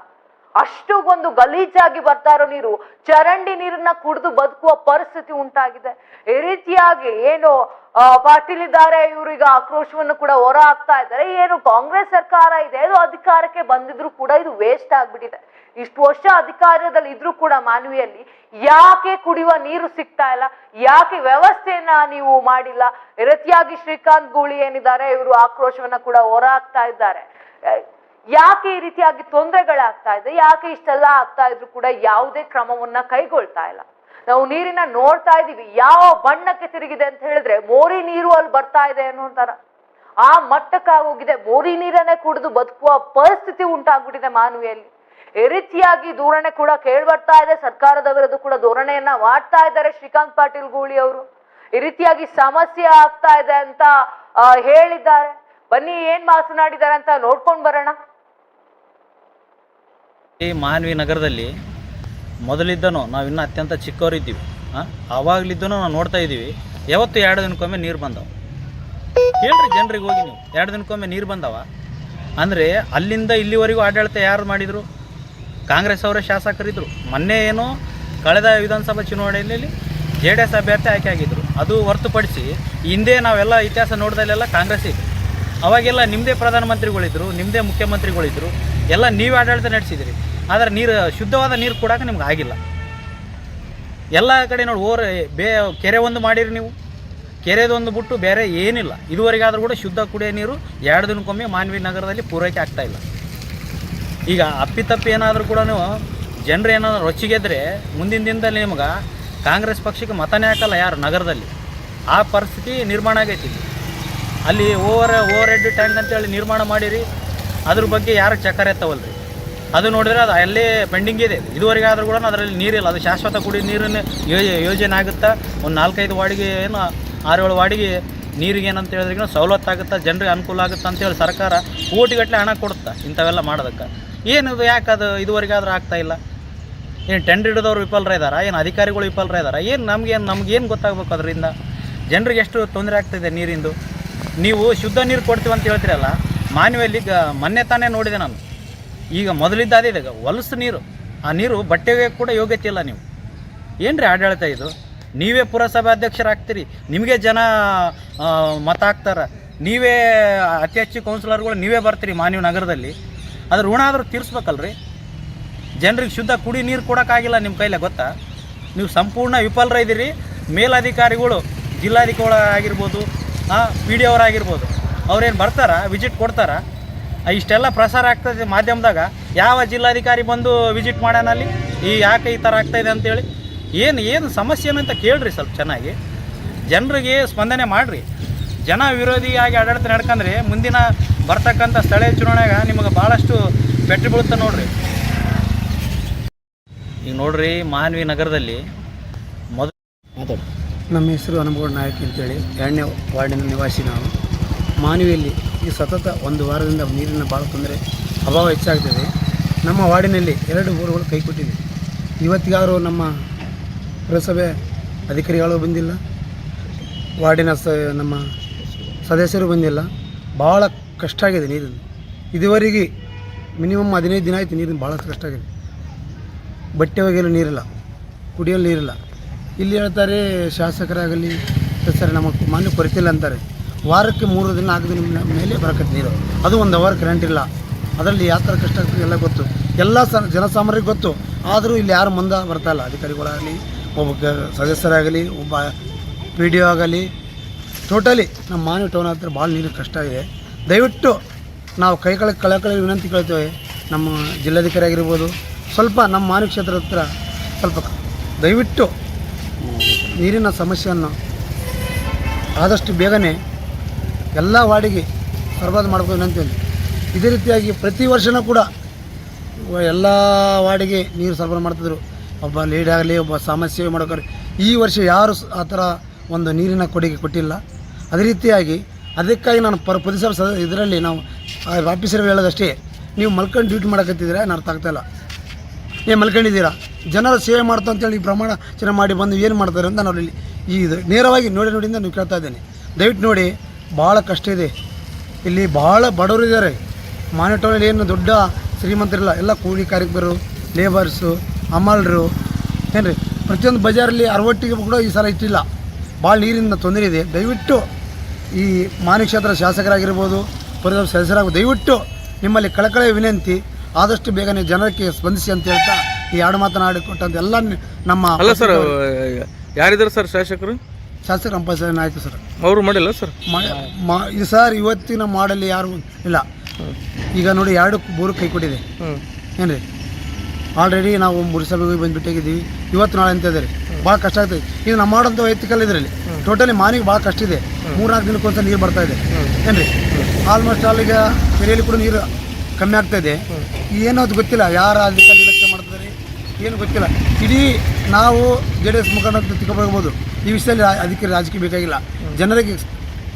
ಅಷ್ಟು ಒಂದು ಗಲೀಜಾಗಿ ಬರ್ತಾ ಇರೋ ನೀರು, ಚರಂಡಿ ನೀರನ್ನ ಕುಡಿದು ಬದುಕುವ ಪರಿಸ್ಥಿತಿ ಉಂಟಾಗಿದೆ. ಈ ರೀತಿಯಾಗಿ ಏನು ಪಾಟೀಲ್ ಇದ್ದಾರೆ ಈಗ ಆಕ್ರೋಶವನ್ನು ಕೂಡ ಹೊರ ಹಾಕ್ತಾ ಇದ್ದಾರೆ. ಏನು, ಕಾಂಗ್ರೆಸ್ ಸರ್ಕಾರ ಇದೆ ಅದು ಅಧಿಕಾರಕ್ಕೆ ಬಂದಿದ್ರು ಕೂಡ ಇದು ವೇಸ್ಟ್ ಆಗ್ಬಿಟ್ಟಿದೆ. ಇಷ್ಟು ವರ್ಷ ಅಧಿಕಾರದಲ್ಲಿ ಇದ್ರೂ ಕೂಡ ಮಾನವಿಯಲ್ಲಿ ಯಾಕೆ ಕುಡಿಯುವ ನೀರು ಸಿಗ್ತಾ ಇಲ್ಲ? ಯಾಕೆ ವ್ಯವಸ್ಥೆಯನ್ನ ನೀವು ಮಾಡಿಲ್ಲ? ರೀತಿಯಾಗಿ ಶ್ರೀಕಾಂತ್ ಗೂಳಿ ಏನಿದ್ದಾರೆ, ಇವರು ಆಕ್ರೋಶವನ್ನ ಕೂಡ ಹೊರ ಹಾಕ್ತಾ ಇದ್ದಾರೆ. ಯಾಕೆ ಈ ರೀತಿಯಾಗಿ ತೊಂದರೆಗಳಾಗ್ತಾ ಇದೆ? ಯಾಕೆ ಇಷ್ಟೆಲ್ಲ ಆಗ್ತಾ ಇದ್ರು ಕೂಡ ಯಾವುದೇ ಕ್ರಮವನ್ನ ಕೈಗೊಳ್ತಾ ಇಲ್ಲ. ನಾವು ನೀರಿನ ನೋಡ್ತಾ ಇದೀವಿ ಯಾವ ಬಣ್ಣಕ್ಕೆ ತಿರುಗಿದೆ ಅಂತ ಹೇಳಿದ್ರೆ ಮೋರಿ ನೀರು ಅಲ್ಲಿ ಬರ್ತಾ ಇದೆ ಅನ್ನೋ ತರ ಆ ಮಟ್ಟಕ್ಕಾಗೋಗಿದೆ ಮೋರಿ ನೀರನ್ನೇ ಕುಡಿದು ಬದುಕುವ ಪರಿಸ್ಥಿತಿ ಉಂಟಾಗ್ಬಿಟ್ಟಿದೆ ಮಾನವಿಯಲ್ಲಿ. ಈ ರೀತಿಯಾಗಿ ಧೋರಣೆ ಕೂಡ ಕೇಳ್ಬರ್ತಾ ಇದೆ. ಸರ್ಕಾರದ ವಿರುದ್ಧ ಕೂಡ ಧೋರಣೆಯನ್ನ ಮಾಡ್ತಾ ಇದ್ದಾರೆ ಶ್ರೀಕಾಂತ್ ಪಾಟೀಲ್ ಗೂಳಿ ಅವರು. ಈ ರೀತಿಯಾಗಿ ಸಮಸ್ಯೆ ಆಗ್ತಾ ಇದೆ ಅಂತ ಹೇಳಿದ್ದಾರೆ. ಬನ್ನಿ, ಏನ್ ಮಾತನಾಡಿದ್ದಾರೆ ಅಂತ ನೋಡ್ಕೊಂಡ್ ಬರೋಣ. ಈ ಮಾನ್ವಿ ನಗರದಲ್ಲಿ ಮೊದಲಿದ್ದನೂ ನಾವು ಇನ್ನೂ ಅತ್ಯಂತ ಚಿಕ್ಕವರಿದ್ದೀವಿ. ಹಾಂ ಆವಾಗಲಿದ್ದನೂ ನಾವು ನೋಡ್ತಾ ಇದ್ದೀವಿ. ಯಾವತ್ತು ಎರಡು ದಿನಕ್ಕೊಮ್ಮೆ ನೀರು ಬಂದವು. ಹೇಳ್ರಿ ಜನರಿಗೆ ಹೋಗಿ ನೀವು. ಎರಡು ದಿನಕ್ಕೊಮ್ಮೆ ನೀರು ಬಂದವ. ಅಂದರೆ ಅಲ್ಲಿಂದ ಇಲ್ಲಿವರೆಗೂ ಆಡಳಿತ ಯಾರು ಮಾಡಿದರು? ಕಾಂಗ್ರೆಸ್ ಅವರೇ ಶಾಸಕರಿದ್ದರು ಮೊನ್ನೆ ಏನು ಕಳೆದ ವಿಧಾನಸಭಾ ಚುನಾವಣೆಯಲ್ಲಿ ಜೆ ಡಿ ಎಸ್ ಅಭ್ಯರ್ಥಿ ಆಯ್ಕೆ ಆಗಿದ್ದರು ಅದು ಹೊರತುಪಡಿಸಿ ಹಿಂದೆ ನಾವೆಲ್ಲ ಇತಿಹಾಸ ನೋಡಿದಲ್ಲೆಲ್ಲ ಕಾಂಗ್ರೆಸ್ ಇತ್ತು ಅವಾಗೆಲ್ಲ ನಿಮ್ಮದೇ ಪ್ರಧಾನಮಂತ್ರಿಗಳಿದ್ರು ನಿಮ್ಮದೇ ಮುಖ್ಯಮಂತ್ರಿಗಳಿದ್ರು. ಎಲ್ಲ ನೀವೇ ಆಡಳಿತ ನಡೆಸಿದಿರಿ. ಆದರೆ ನೀರು ಶುದ್ಧವಾದ ನೀರು ಕೊಡೋಕೆ ನಿಮ್ಗೆ ಆಗಿಲ್ಲ. ಎಲ್ಲ ಕಡೆ ನೋಡಿ ಓರ್ ಬೇ ಕೆರೆ ಒಂದು ಮಾಡಿರಿ ನೀವು. ಕೆರೆದೊಂದು ಬಿಟ್ಟು ಬೇರೆ ಏನಿಲ್ಲ. ಇದುವರೆಗಾದರೂ ಕೂಡ ಶುದ್ಧ ಕುಡಿಯೋ ನೀರು ಎರಡು ದಿನಕ್ಕೊಮ್ಮೆ ಮಾನ್ವಿ ನಗರದಲ್ಲಿ ಪೂರೈಕೆ ಆಗ್ತಾಯಿಲ್ಲ ಈಗ ಅಪ್ಪಿತಪ್ಪಿ ಏನಾದರೂ ಕೂಡ ಜನರು ಏನಾದರೂ ರೊಚ್ಚಿಗೆದ್ರೆ ಮುಂದಿನ ದಿನದಲ್ಲಿ ನಿಮ್ಗೆ ಕಾಂಗ್ರೆಸ್ ಪಕ್ಷಕ್ಕೆ ಮತನೇ ಹಾಕಲ್ಲ ಯಾರು ನಗರದಲ್ಲಿ. ಆ ಪರಿಸ್ಥಿತಿ ನಿರ್ಮಾಣ ಆಗೈತಿ ಅಲ್ಲಿ ಓವರ್ ಓವರ್ ಹೆಡ್ ಟ್ಯಾಂಕ್ ಅಂತೇಳಿ ನಿರ್ಮಾಣ ಮಾಡಿರಿ. ಅದ್ರ ಬಗ್ಗೆ ಯಾರು ಚಕ್ಕರ್ ಎತ್ತವಲ್ರಿ? ಅದು ನೋಡಿದ್ರೆ ಅದು ಅಲ್ಲಿ ಪೆಂಡಿಂಗ್ ಇದೆ. ಇದುವರೆಗೆ ಆದರೂ ಕೂಡ ಅದರಲ್ಲಿ ನೀರಿಲ್ಲ. ಅದು ಶಾಶ್ವತ ಕುಡಿ ನೀರಿನ ಯೋಜನೆ ಆಗುತ್ತಾ? ಒಂದು ನಾಲ್ಕೈದು ವಾರ್ಡಿಗೆ ಏನು, ಆರೇಳು ವಾರ್ಡಿಗೆ ನೀರಿಗೆ ಏನಂತ ಹೇಳಿದ್ರೆ ಸವಲತ್ತು ಆಗುತ್ತಾ ಜನರಿಗೆ ಅನುಕೂಲ ಆಗುತ್ತೆ ಅಂತೇಳಿ ಸರ್ಕಾರ ಕೋಟಿಗಟ್ಟಲೆ ಹಣ ಕೊಡುತ್ತಾ ಇಂಥವೆಲ್ಲ ಮಾಡೋದಕ್ಕೆ? ಏನು ಯಾಕೆ ಅದು ಇದುವರೆಗೆ ಆದರೂ ಆಗ್ತಾ ಇಲ್ಲ? ಏನು ಟೆಂಡರ್ ಹಿಡಿದವ್ರು ವಿಫಲರ ಇದ್ದಾರೆ? ಏನು ಅಧಿಕಾರಿಗಳು ವಿಫಲರ ಇದ್ದಾರೆ? ಏನು ನಮಗೇನು ನಮಗೇನು ಗೊತ್ತಾಗಬೇಕು ಅದರಿಂದ? ಜನರಿಗೆ ಎಷ್ಟು ತೊಂದರೆ ಆಗ್ತಿದೆ ನೀರಿಂದು? ನೀವು ಶುದ್ಧ ನೀರು ಕೊಡ್ತೀವಿ ಅಂತ ಹೇಳ್ತೀರಲ್ಲ? ಮಾನ್ಯದಲ್ಲಿ ಗ, ಮೊನ್ನೆ ತಾನೇ ನೋಡಿದೆ ನಾನು. ಈಗ ಮೊದಲಿದ್ದಾದೇ ಇದೆ ಹೊಲಸು ನೀರು. ಆ ನೀರು ಬಟ್ಟೆಗೆ ಕೂಡ ಯೋಗ್ಯತೆ ಇಲ್ಲ ನೀವು. ಏನು ರೀ ಆಡಳಿತ ಇದು? ನೀವೇ ಪುರಸಭಾ ಅಧ್ಯಕ್ಷರಾಗ್ತೀರಿ. ನಿಮಗೆ ಜನ ಮತ ಹಾಕ್ತಾರೆ. ನೀವೇ ಅತಿ ಹೆಚ್ಚು ಕೌನ್ಸಿಲರ್ಗಳು ನೀವೇ ಬರ್ತೀರಿ ಮಾನ್ಯ ನಗರದಲ್ಲಿ. ಅದ್ರ ಋಣ ಆದರೂ ತೀರಿಸ್ಬೇಕಲ್ರಿ? ಜನರಿಗೆ ಶುದ್ಧ ಕುಡಿ ನೀರು ಕೊಡೋಕ್ಕಾಗಿಲ್ಲ ನಿಮ್ಮ ಕೈಲೇ ಗೊತ್ತಾ? ನೀವು ಸಂಪೂರ್ಣ ವಿಫಲರ ಇದ್ದೀರಿ. ಮೇಲಧಿಕಾರಿಗಳು ಜಿಲ್ಲಾಧಿಕಾರಿ ಆಗಿರ್ಬೋದು ಪಿ ಡಿ ಅವರಾಗಿರ್ಬೋದು. ಅವ್ರೇನು ಬರ್ತಾರ? ವಿಸಿಟ್ ಕೊಡ್ತಾರ? ಇಷ್ಟೆಲ್ಲ ಪ್ರಸಾರ ಆಗ್ತದೆ ಮಾಧ್ಯಮದಾಗ. ಯಾವ ಜಿಲ್ಲಾಧಿಕಾರಿ ಬಂದು ವಿಸಿಟ್ ಮಾಡ್ಯಾನ ಅಲ್ಲಿ? ಈ ಯಾಕೆ ಈ ಥರ ಆಗ್ತಾಯಿದೆ ಅಂತೇಳಿ. ಏನು ಏನು ಸಮಸ್ಯೆ ಅಂತ ಕೇಳ್ರಿ ಸ್ವಲ್ಪ ಚೆನ್ನಾಗಿ. ಜನರಿಗೆ ಸ್ಪಂದನೆ ಮಾಡಿರಿ. ಜನ ವಿರೋಧಿಯಾಗಿ ಆಡಳಿತ ನಡ್ಕಂದ್ರೆ ಮುಂದಿನ ಬರ್ತಕ್ಕಂಥ ಸ್ಥಳೀಯ ಚುನಾವಣೆಗೆ ನಿಮಗೆ ಭಾಳಷ್ಟು ಪೆಟ್ಟು ಬೀಳುತ್ತೆ ನೋಡ್ರಿ. ಈಗ ನೋಡ್ರಿ ಮಾನ್ವಿ ನಗರದಲ್ಲಿ ಮೊದಲು ನಮ್ಮ ಹೆಸರು ಅನುಭವ ನಾಯಕ್ ಅಂತೇಳಿ. ಎರಡನೇ ವಾರ್ಡಿನ ನಿವಾಸಿ ನಾವು. ಮಾನವಿಯಲ್ಲಿ ಈ ಸತತ ಒಂದು ವಾರದಿಂದ ನೀರಿನ ಭಾಳ ತೊಂದರೆ ಅಭಾವ ಹೆಚ್ಚಾಗ್ತದೆ. ನಮ್ಮ ವಾರ್ಡಿನಲ್ಲಿ ಎರಡು ಊರುಗಳು ಕೈಕೊಟ್ಟಿವೆ ಇವತ್ತಿಗಾದರೂ ನಮ್ಮ ಪುರಸಭೆ ಅಧಿಕಾರಿಗಳು ಬಂದಿಲ್ಲ. ವಾರ್ಡಿನ ಸ, ನಮ್ಮ ಸದಸ್ಯರು ಬಂದಿಲ್ಲ. ಭಾಳ ಕಷ್ಟ ಆಗಿದೆ ನೀರಿನ. ಇದುವರೆಗೆ ಮಿನಿಮಮ್ ಹದಿನೈದು ದಿನ ಆಯಿತು ನೀರಿನ ಭಾಳ ಕಷ್ಟ ಆಗಿದೆ. ಬಟ್ಟೆ ಒಗೆಯಲು ನೀರಿಲ್ಲ, ಕುಡಿಯಲು ನೀರಿಲ್ಲ. ಇಲ್ಲಿ ಹೇಳ್ತಾರೆ ಶಾಸಕರಾಗಲಿ, ಸರ್ ನಮಗೆ ಮಾನ್ಯ ಕೊರತಿಲ್ಲ ಅಂತಾರೆ. ವಾರಕ್ಕೆ ಮೂರು ದಿನ ನಾಲ್ಕು ದಿನ ಮೇಲೆ ಬರಕತ್ತೆ ನೀರು. ಅದು ಒಂದು ಅವರ್ ಕರೆಂಟ್ ಇಲ್ಲ. ಅದರಲ್ಲಿ ಯಾವ ಥರ ಕಷ್ಟ ಆಗ್ತದೆ ಎಲ್ಲ ಗೊತ್ತು. ಎಲ್ಲ ಸ, ಜನಸಾಮಾನ್ಯರಿಗೆ ಗೊತ್ತು. ಆದರೂ ಇಲ್ಲಿ ಯಾರು ಮುಂದೆ ಬರ್ತಾ ಇಲ್ಲ. ಅಧಿಕಾರಿಗಳಾಗಲಿ, ಒಬ್ಬ ಸದಸ್ಯರಾಗಲಿ, ಒಬ್ಬ ಪಿ ಡಿ ಒ ಆಗಲಿ ಟೋಟಲಿ ನಮ್ಮ ಮಾನವ ಟೌನ್ ಹತ್ರ ಭಾಳ ನೀರು ಕಷ್ಟ ಇದೆ. ದಯವಿಟ್ಟು ನಾವು ಕೈ ಕಳ ಕಳಕಳಿ ವಿನಂತಿ ಕೇಳ್ತೇವೆ. ನಮ್ಮ ಜಿಲ್ಲಾಧಿಕಾರಿ ಆಗಿರ್ಬೋದು ಸ್ವಲ್ಪ ನಮ್ಮ ಮಾನವ ಕ್ಷೇತ್ರ ಹತ್ರ ಸ್ವಲ್ಪ ದಯವಿಟ್ಟು ನೀರಿನ ಸಮಸ್ಯೆಯನ್ನು ಆದಷ್ಟು ಬೇಗನೆ ಎಲ್ಲ ವಾರ್ಡಿಗೆ ಸರಬರಾಜು ಮಾಡಬೇಕು ಅಂತೇಳಿ ಇದೆ. ರೀತಿಯಾಗಿ ಪ್ರತಿ ವರ್ಷನೂ ಕೂಡ ಎಲ್ಲ ವಾರ್ಡಿಗೆ ನೀರು ಸರಬರಾಜು ಮಾಡ್ತಿದ್ರು. ಒಬ್ಬ ಲೀಡ್ ಆಗಲಿ, ಒಬ್ಬ ಸಮಸ್ಯೆ ಸೇವೆ ಮಾಡೋಕ್ಕಾಗಲಿ ಈ ವರ್ಷ ಯಾರು ಆ ಥರ ಒಂದು ನೀರಿನ ಕೊಡುಗೆ ಕೊಟ್ಟಿಲ್ಲ. ಅದೇ ರೀತಿಯಾಗಿ ಅದಕ್ಕಾಗಿ ನಾನು ಪರ ಪ್ರತಿಸಲ ಸದ ಇದರಲ್ಲಿ ನಾವು ಆಫೀಸರ್ ಹೇಳೋದಷ್ಟೇ, ನೀವು ಮಲ್ಕೊಂಡು ಡ್ಯೂಟಿ ಮಾಡಕತ್ತಿದ್ರೆ ನಾನು ಅರ್ಥ ಆಗ್ತಾಯಿಲ್ಲ ನೀವು ಮಲ್ಕೊಂಡಿದ್ದೀರಾ? ಜನರ ಸೇವೆ ಮಾಡ್ತಾ ಅಂತೇಳಿ ಈ ಪ್ರಮಾಣ ಚೆನ್ನಾಗಿ ಮಾಡಿ ಬಂದು ಏನು ಮಾಡ್ತಾರೆ ಅಂತ ನಾವು ಇಲ್ಲಿ ಈ ನೇರವಾಗಿ ನೋಡಿ ನೋಡಿಂದ ನೀವು ಕೇಳ್ತಾ ಇದ್ದೇನೆ. ದಯವಿಟ್ಟು ನೋಡಿ ಭಾಳ ಕಷ್ಟ ಇದೆ. ಇಲ್ಲಿ ಭಾಳ ಬಡವರು ಇದ್ದಾರೆ. ಮಾನಿಟೋನಲ್ಲಿ ಏನು ದೊಡ್ಡ ಶ್ರೀಮಂತರಿಲ್ಲ. ಎಲ್ಲ ಕೂಲಿ ಕಾರ್ಮಿಕರು ಲೇಬರ್ಸು ಅಮಲ್ರು ಏನ್ರಿ? ಪ್ರತಿಯೊಂದು ಬಜಾರಲ್ಲಿ ಅರವಟ್ಟಿಗೆ ಕೂಡ ಈ ಸಲ ಇಟ್ಟಿಲ್ಲ. ಭಾಳ ನೀರಿನ ತೊಂದರೆ ಇದೆ. ದಯವಿಟ್ಟು ಈ ಮಾನಿ ಕ್ಷೇತ್ರ ಶಾಸಕರಾಗಿರ್ಬೋದು ಪರಿಸರ ಸದಸ್ಯರಾಗ ದಯವಿಟ್ಟು ನಿಮ್ಮಲ್ಲಿ ಕಳಕಳೆ ವಿನಂತಿ ಆದಷ್ಟು ಬೇಗನೆ ಜನಕ್ಕೆ ಸ್ಪಂದಿಸಿ ಅಂತ ಹೇಳ್ತಾ ಈ ಎರಡು ಮಾತನಾಡಿ ಕೊಟ್ಟಂತ ಎಲ್ಲ ನಮ್ಮ ಅಲ್ಲ ಸರ್ ಯಾರಿದ್ದಾರೆ ಸರ್ ಶಾಸಕರು? ಶಾಸಕ ರಂಪಾಸ ನಾಯಕ ಸರ್. ಅವರು ಮಾಡಿಲ್ಲ ಸರ್? ಮ- ಇದು ಸರ್ ಇವತ್ತಿನ ಮಾಡಲ್ಲಿ ಯಾರು ಇಲ್ಲ. ಈಗ ನೋಡಿ ಎರಡು ಬೋರು ಕೈ ಕೊಟ್ಟಿದೆ. ಏನು ರೀ ಆಲ್ರೆಡಿ ನಾವು ಮುರುಸಭೆಗೆ ಹೋಗಿ ಬಂದುಬಿಟ್ಟಿದ್ದೀವಿ. ಇವತ್ತು ನಾಳೆ ಅಂತ ಇದ್ದಾರೆ. ಭಾಳ ಕಷ್ಟ ಆಗ್ತದೆ. ಇದು ನಮ್ಮ ಮಾಡೋಂಥ ವೈಯಕ್ತಿಕಲ್ಲ ಇದರಲ್ಲಿ. ಟೋಟಲಿ ಮಾನಿಗೆ ಭಾಳ ಕಷ್ಟ ಇದೆ. ಮೂರ್ನಾಲ್ಕು ದಿನಕ್ಕೊಂದ್ಸಲ ನೀರು ಬರ್ತಾ ಇದೆ. ರೀ ಆಲ್ಮೋಸ್ಟ್ ಆಲ್ ಈಗ ಕೆರೆಯಲ್ಲಿ ಕೂಡ ನೀರು ಕಮ್ಮಿ ಆಗ್ತಾ ಇದೆ. ಏನೋ ಅದು ಗೊತ್ತಿಲ್ಲ. ಯಾರು ಅಧಿಕಾರಿ ನಿರ್ಲಕ್ಷ್ಯ ಮಾಡ್ತಾರೆ ಏನು ಗೊತ್ತಿಲ್ಲ. ಇಡೀ ನಾವು ಜೆ ಡಿ ಎಸ್ ಮುಖಂಡ ಈ ವಿಷಯದಲ್ಲಿ ಅಧಿಕಾರಿ ರಾಜಕೀಯ ಬೇಕಾಗಿಲ್ಲ. ಜನರಿಗೆ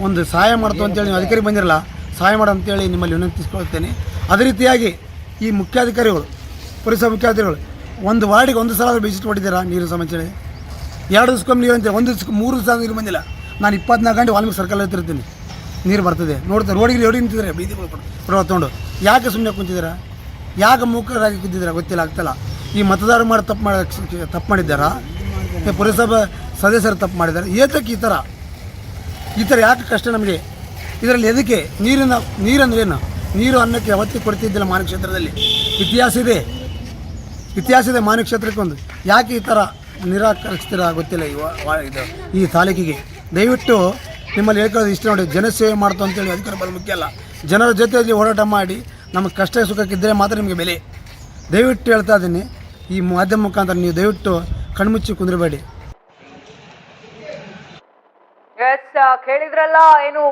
ಒಂದು ಸಹಾಯ ಮಾಡ್ತು ಅಂತೇಳಿ ನೀವು ಅಧಿಕಾರಿ ಬಂದಿರಲ್ಲ, ಸಹಾಯ ಮಾಡು ಅಂತೇಳಿ ನಿಮ್ಮಲ್ಲಿ ವಿನಂತಿಸ್ಕೊಳ್ತೇನೆ ಅದೇ ರೀತಿಯಾಗಿ ಈ ಮುಖ್ಯಾಧಿಕಾರಿಗಳು, ಪುರಸಭಾ ಮುಖ್ಯಾಧಿಕಾರಿಗಳು, ಒಂದು ವಾರ್ಡಿಗೆ ಒಂದು ಸಲ ವಿಸಿಟ್ ಮಾಡಿದ್ದೀರಾ ನೀರು ಸಮಸ್ಯೆ ಎರಡು ದಿವ್ಸಕ್ಕೊಮ್ಮೆ ನೀರು ಅಂತ ಒಂದು ದಿವ್ಸಕ್ಕೆ ಮೂರು ದಿವಸ ನೀರು ಬಂದಿಲ್ಲ. ನಾನು ಇಪ್ಪತ್ನಾಲ್ಕು ಗಂಟೆ ವಾಲ್ಮೀಕಿ ಸರ್ಕಲ್ ಹತ್ತಿರ್ತೀನಿ ನೀರು ಬರ್ತದೆ. ನೋಡ್ತಾರೆ ರೋಡಿಗೆ ರೋಡಿ ನಿಂತಿದ್ದಾರೆ. ಬೀದಿ ತೊಗೊಂಡು. ಯಾಕೆ ಸುಮ್ಮನೆ ಕುಂತಿದ್ದೀರಾ? ಯಾಕೆ ಮೂಕರಾಗಿ ಕುಂತಿದ್ದೀರಾ? ಗೊತ್ತಿಲ್ಲ ಆಗ್ತಲ್ಲ ಈ ಮತದಾರರು ಮಾಡಿ ತಪ್ಪು ಮಾಡಿ ತಪ್ಪು ಮಾಡಿದ್ದಾರಾ? ಪುರಸಭಾ ಸದಸ್ಯರು ತಪ್ಪು ಮಾಡಿದ್ದಾರೆ? ಏತಕ್ಕೆ ಈ ಥರ? ಈ ಥರ ಯಾಕೆ ಕಷ್ಟ ನಮಗೆ? ಇದರಲ್ಲಿ ಎದಕ್ಕೆ? ನೀರಿನ ನೀರಂದ್ರೆ ಏನು ನೀರು ಅನ್ನಕ್ಕೆ ಅವತ್ತಿ ಕೊಡ್ತಿದ್ದಿಲ್ಲ ಮಾನ ಕ್ಷೇತ್ರದಲ್ಲಿ ಇತಿಹಾಸ ಇದೆ. ಇತಿಹಾಸ ಇದೆ ಮಾನ ಕ್ಷೇತ್ರಕ್ಕೊಂದು ಯಾಕೆ ಈ ಥರ ನಿರಾಕರಿಸ್ತೀರ ಗೊತ್ತಿಲ್ಲ ಇದು, ಈ ತಾಲೂಕಿಗೆ. ದಯವಿಟ್ಟು ನಿಮ್ಮಲ್ಲಿ ಹೇಳ್ಕೊಳ್ಳೋದು ಇಷ್ಟ ನೋಡಿ. ಜನಸೇವೆ ಮಾಡ್ತು ಅಂತೇಳಿ ಅಧಿಕಾರ ಬರೋದು ಮುಖ್ಯ ಅಲ್ಲ. ಜನರ ಜೊತೆಯಲ್ಲಿ ಹೋರಾಟ ಮಾಡಿ ನಮಗೆ ಕಷ್ಟ ಸುಖಕ್ಕಿದ್ದರೆ ಮಾತ್ರ ನಿಮಗೆ ಬೆಲೆ. ದಯವಿಟ್ಟು ಹೇಳ್ತಾ ಇದ್ದೀನಿ. ಈ ಮಾಧ್ಯಮ ಮುಖಾಂತರ ನೀವು ದಯವಿಟ್ಟು ಕಣ್ಮುಚ್ಚಿ ಕುಂದಿರಬೇಡಿ. ಎಸ್ ಕೇಳಿದ್ರಲ್ಲ, ಏನು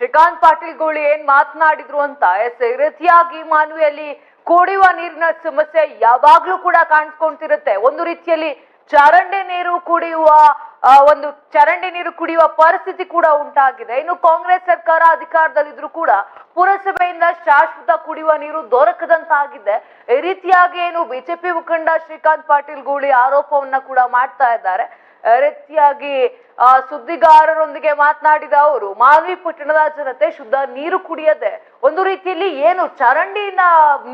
ಶ್ರೀಕಾಂತ್ ಪಾಟೀಲ್ ಗೋಳಿ ಏನ್ ಮಾತನಾಡಿದ್ರು ಅಂತ? ಎಸ್ ರೀತಿಯಾಗಿ ಮಾನವಿಯಲ್ಲಿ ಕುಡಿಯುವ ನೀರಿನ ಸಮಸ್ಯೆ ಯಾವಾಗ್ಲೂ ಕೂಡ ಕಾಣಿಸ್ಕೊಂತಿರುತ್ತೆ. ಒಂದು ರೀತಿಯಲ್ಲಿ ಚರಂಡಿ ನೀರು ಕುಡಿಯುವ ಒಂದು ಚರಂಡಿ ನೀರು ಕುಡಿಯುವ ಪರಿಸ್ಥಿತಿ ಕೂಡ ಉಂಟಾಗಿದೆ. ಇನ್ನು ಕಾಂಗ್ರೆಸ್ ಸರ್ಕಾರ ಅಧಿಕಾರದಲ್ಲಿದ್ರು ಕೂಡ ಪುರಸಭೆಯಿಂದ ಶಾಶ್ವತ ಕುಡಿಯುವ ನೀರು ದೊರಕದಂತಾಗಿದೆ. ಈ ರೀತಿಯಾಗಿ ಏನು ಬಿಜೆಪಿ ಮುಖಂಡ ಶ್ರೀಕಾಂತ್ ಪಾಟೀಲ್ ಗೂಳಿ ಆರೋಪವನ್ನ ಕೂಡ ಮಾಡ್ತಾ ಇದ್ದಾರೆ. ರೀತಿಯಾಗಿ ಸುದ್ದಿಗಾರರೊಂದಿಗೆ ಮಾತನಾಡಿದ ಅವರು, ಮಾನ್ವಿ ಪಟ್ಟಣದ ಜನತೆ ಶುದ್ಧ ನೀರು ಕುಡಿಯದೆ ಒಂದು ರೀತಿಯಲ್ಲಿ ಏನು ಚರಂಡಿನ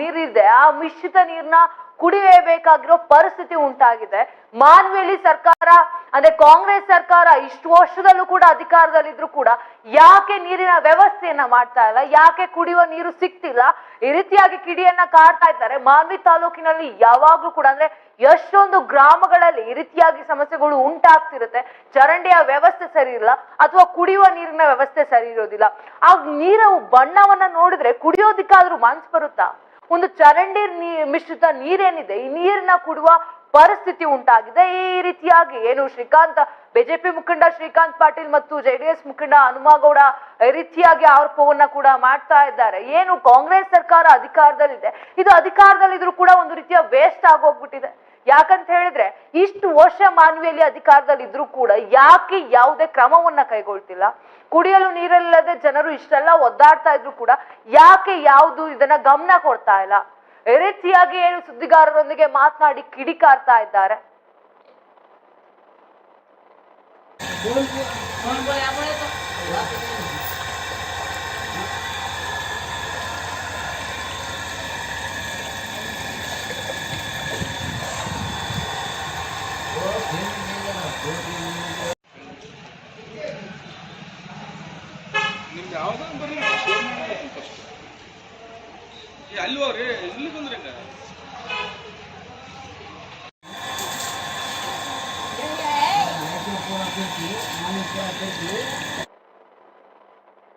ನೀರಿದೆ, ಆ ಮಿಶ್ರಿತ ನೀರ್ನ ಕುಡಿಯಬೇಕಾಗಿರೋ ಪರಿಸ್ಥಿತಿ ಉಂಟಾಗಿದೆ. ಮಾನ್ವಿಯಲ್ಲಿ ಸರ್ಕಾರ, ಅಂದ್ರೆ ಕಾಂಗ್ರೆಸ್ ಸರ್ಕಾರ ಇಷ್ಟು ವರ್ಷದಲ್ಲೂ ಕೂಡ ಅಧಿಕಾರದಲ್ಲಿದ್ರು ಕೂಡ ಯಾಕೆ ನೀರಿನ ವ್ಯವಸ್ಥೆಯನ್ನ ಮಾಡ್ತಾ ಇಲ್ಲ? ಯಾಕೆ ಕುಡಿಯುವ ನೀರು ಸಿಗ್ತಿಲ್ಲ? ಈ ರೀತಿಯಾಗಿ ಕಿಡಿಯನ್ನ ಕಾಡ್ತಾ ಇದ್ದಾರೆ. ಮಾನ್ವಿ ತಾಲೂಕಿನಲ್ಲಿ ಯಾವಾಗ್ಲೂ ಕೂಡ ಅಂದ್ರೆ ಎಷ್ಟೊಂದು ಗ್ರಾಮಗಳಲ್ಲಿ ಈ ರೀತಿಯಾಗಿ ಸಮಸ್ಯೆಗಳು ಉಂಟಾಗ್ತಿರುತ್ತೆ. ಚರಂಡಿಯ ವ್ಯವಸ್ಥೆ ಸರಿ ಇಲ್ಲ, ಅಥವಾ ಕುಡಿಯುವ ನೀರಿನ ವ್ಯವಸ್ಥೆ ಸರಿ ಇರೋದಿಲ್ಲ. ಆ ನೀರ ಬಣ್ಣವನ್ನ ನೋಡಿದ್ರೆ ಕುಡಿಯೋದಿಕ್ಕಾದ್ರೂ ಮನ್ಸ್ ಬರುತ್ತಾ? ಒಂದು ಚರಂಡಿ ಮಿಶ್ರಿತ ನೀರೇನಿದೆ, ಈ ನೀರನ್ನ ಕುಡುವ ಪರಿಸ್ಥಿತಿ ಉಂಟಾಗಿದೆ. ಈ ರೀತಿಯಾಗಿ ಏನು ಶ್ರೀಕಾಂತ್, ಬಿಜೆಪಿ ಮುಖಂಡ ಶ್ರೀಕಾಂತ್ ಪಾಟೀಲ್ ಮತ್ತು ಜೆಡಿಎಸ್ ಮುಖಂಡ ಹನುಮಾಗೌಡ ರೀತಿಯಾಗಿ ಆರೋಪವನ್ನ ಕೂಡ ಮಾಡ್ತಾ ಇದ್ದಾರೆ. ಏನು ಕಾಂಗ್ರೆಸ್ ಸರ್ಕಾರ ಅಧಿಕಾರದಲ್ಲಿದೆ. ಇದು ಅಧಿಕಾರದಲ್ಲಿದ್ರು ಕೂಡ ಒಂದು ರೀತಿಯ ವೇಸ್ಟ್ ಆಗೋಗ್ಬಿಟ್ಟಿದೆ. ಯಾಕಂತ ಹೇಳಿದ್ರೆ, ಇಷ್ಟು ವರ್ಷ ಮಾನವಿಯಲ್ಲಿ ಅಧಿಕಾರದಲ್ಲಿ ಇದ್ರೂ ಕೂಡ ಯಾಕೆ ಯಾವುದೇ ಕ್ರಮವನ್ನ ಕೈಗೊಳ್ತಿಲ್ಲ? ಕುಡಿಯಲು ನೀರಿಲ್ಲದೆ ಜನರು ಇಷ್ಟೆಲ್ಲ ಒದ್ದಾಡ್ತಾ ಇದ್ರು ಕೂಡ ಯಾಕೆ ಯಾವುದು ಇದನ್ನ ಗಮನ ಕೊಡ್ತಾ ಇಲ್ಲ? ರೀತಿಯಾಗಿ ಏನು ಸುದ್ದಿಗಾರರೊಂದಿಗೆ ಮಾತನಾಡಿ ಕಿಡಿಕಾರ್ತಾ ಇದ್ದಾರೆ. ಅಲ್ಲಿ ಹೋಗ್ರಿ ಇಲ್ಲಿ ಬಂದ್ರಿ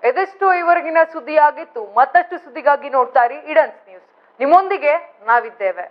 ಇದಿಷ್ಟು ಇವರೆಗಿನ ಸುದ್ದಿಯಾಗಿತ್ತು ಮತ್ತಷ್ಟು ಸುದ್ದಿಗಾಗಿ ನೋಡ್ತಾ ಇರಿ ಇಡನ್ಸ್ ನ್ಯೂಸ್. ನಿಮ್ಮೊಂದಿಗೆ ನಾವಿದ್ದೇವೆ.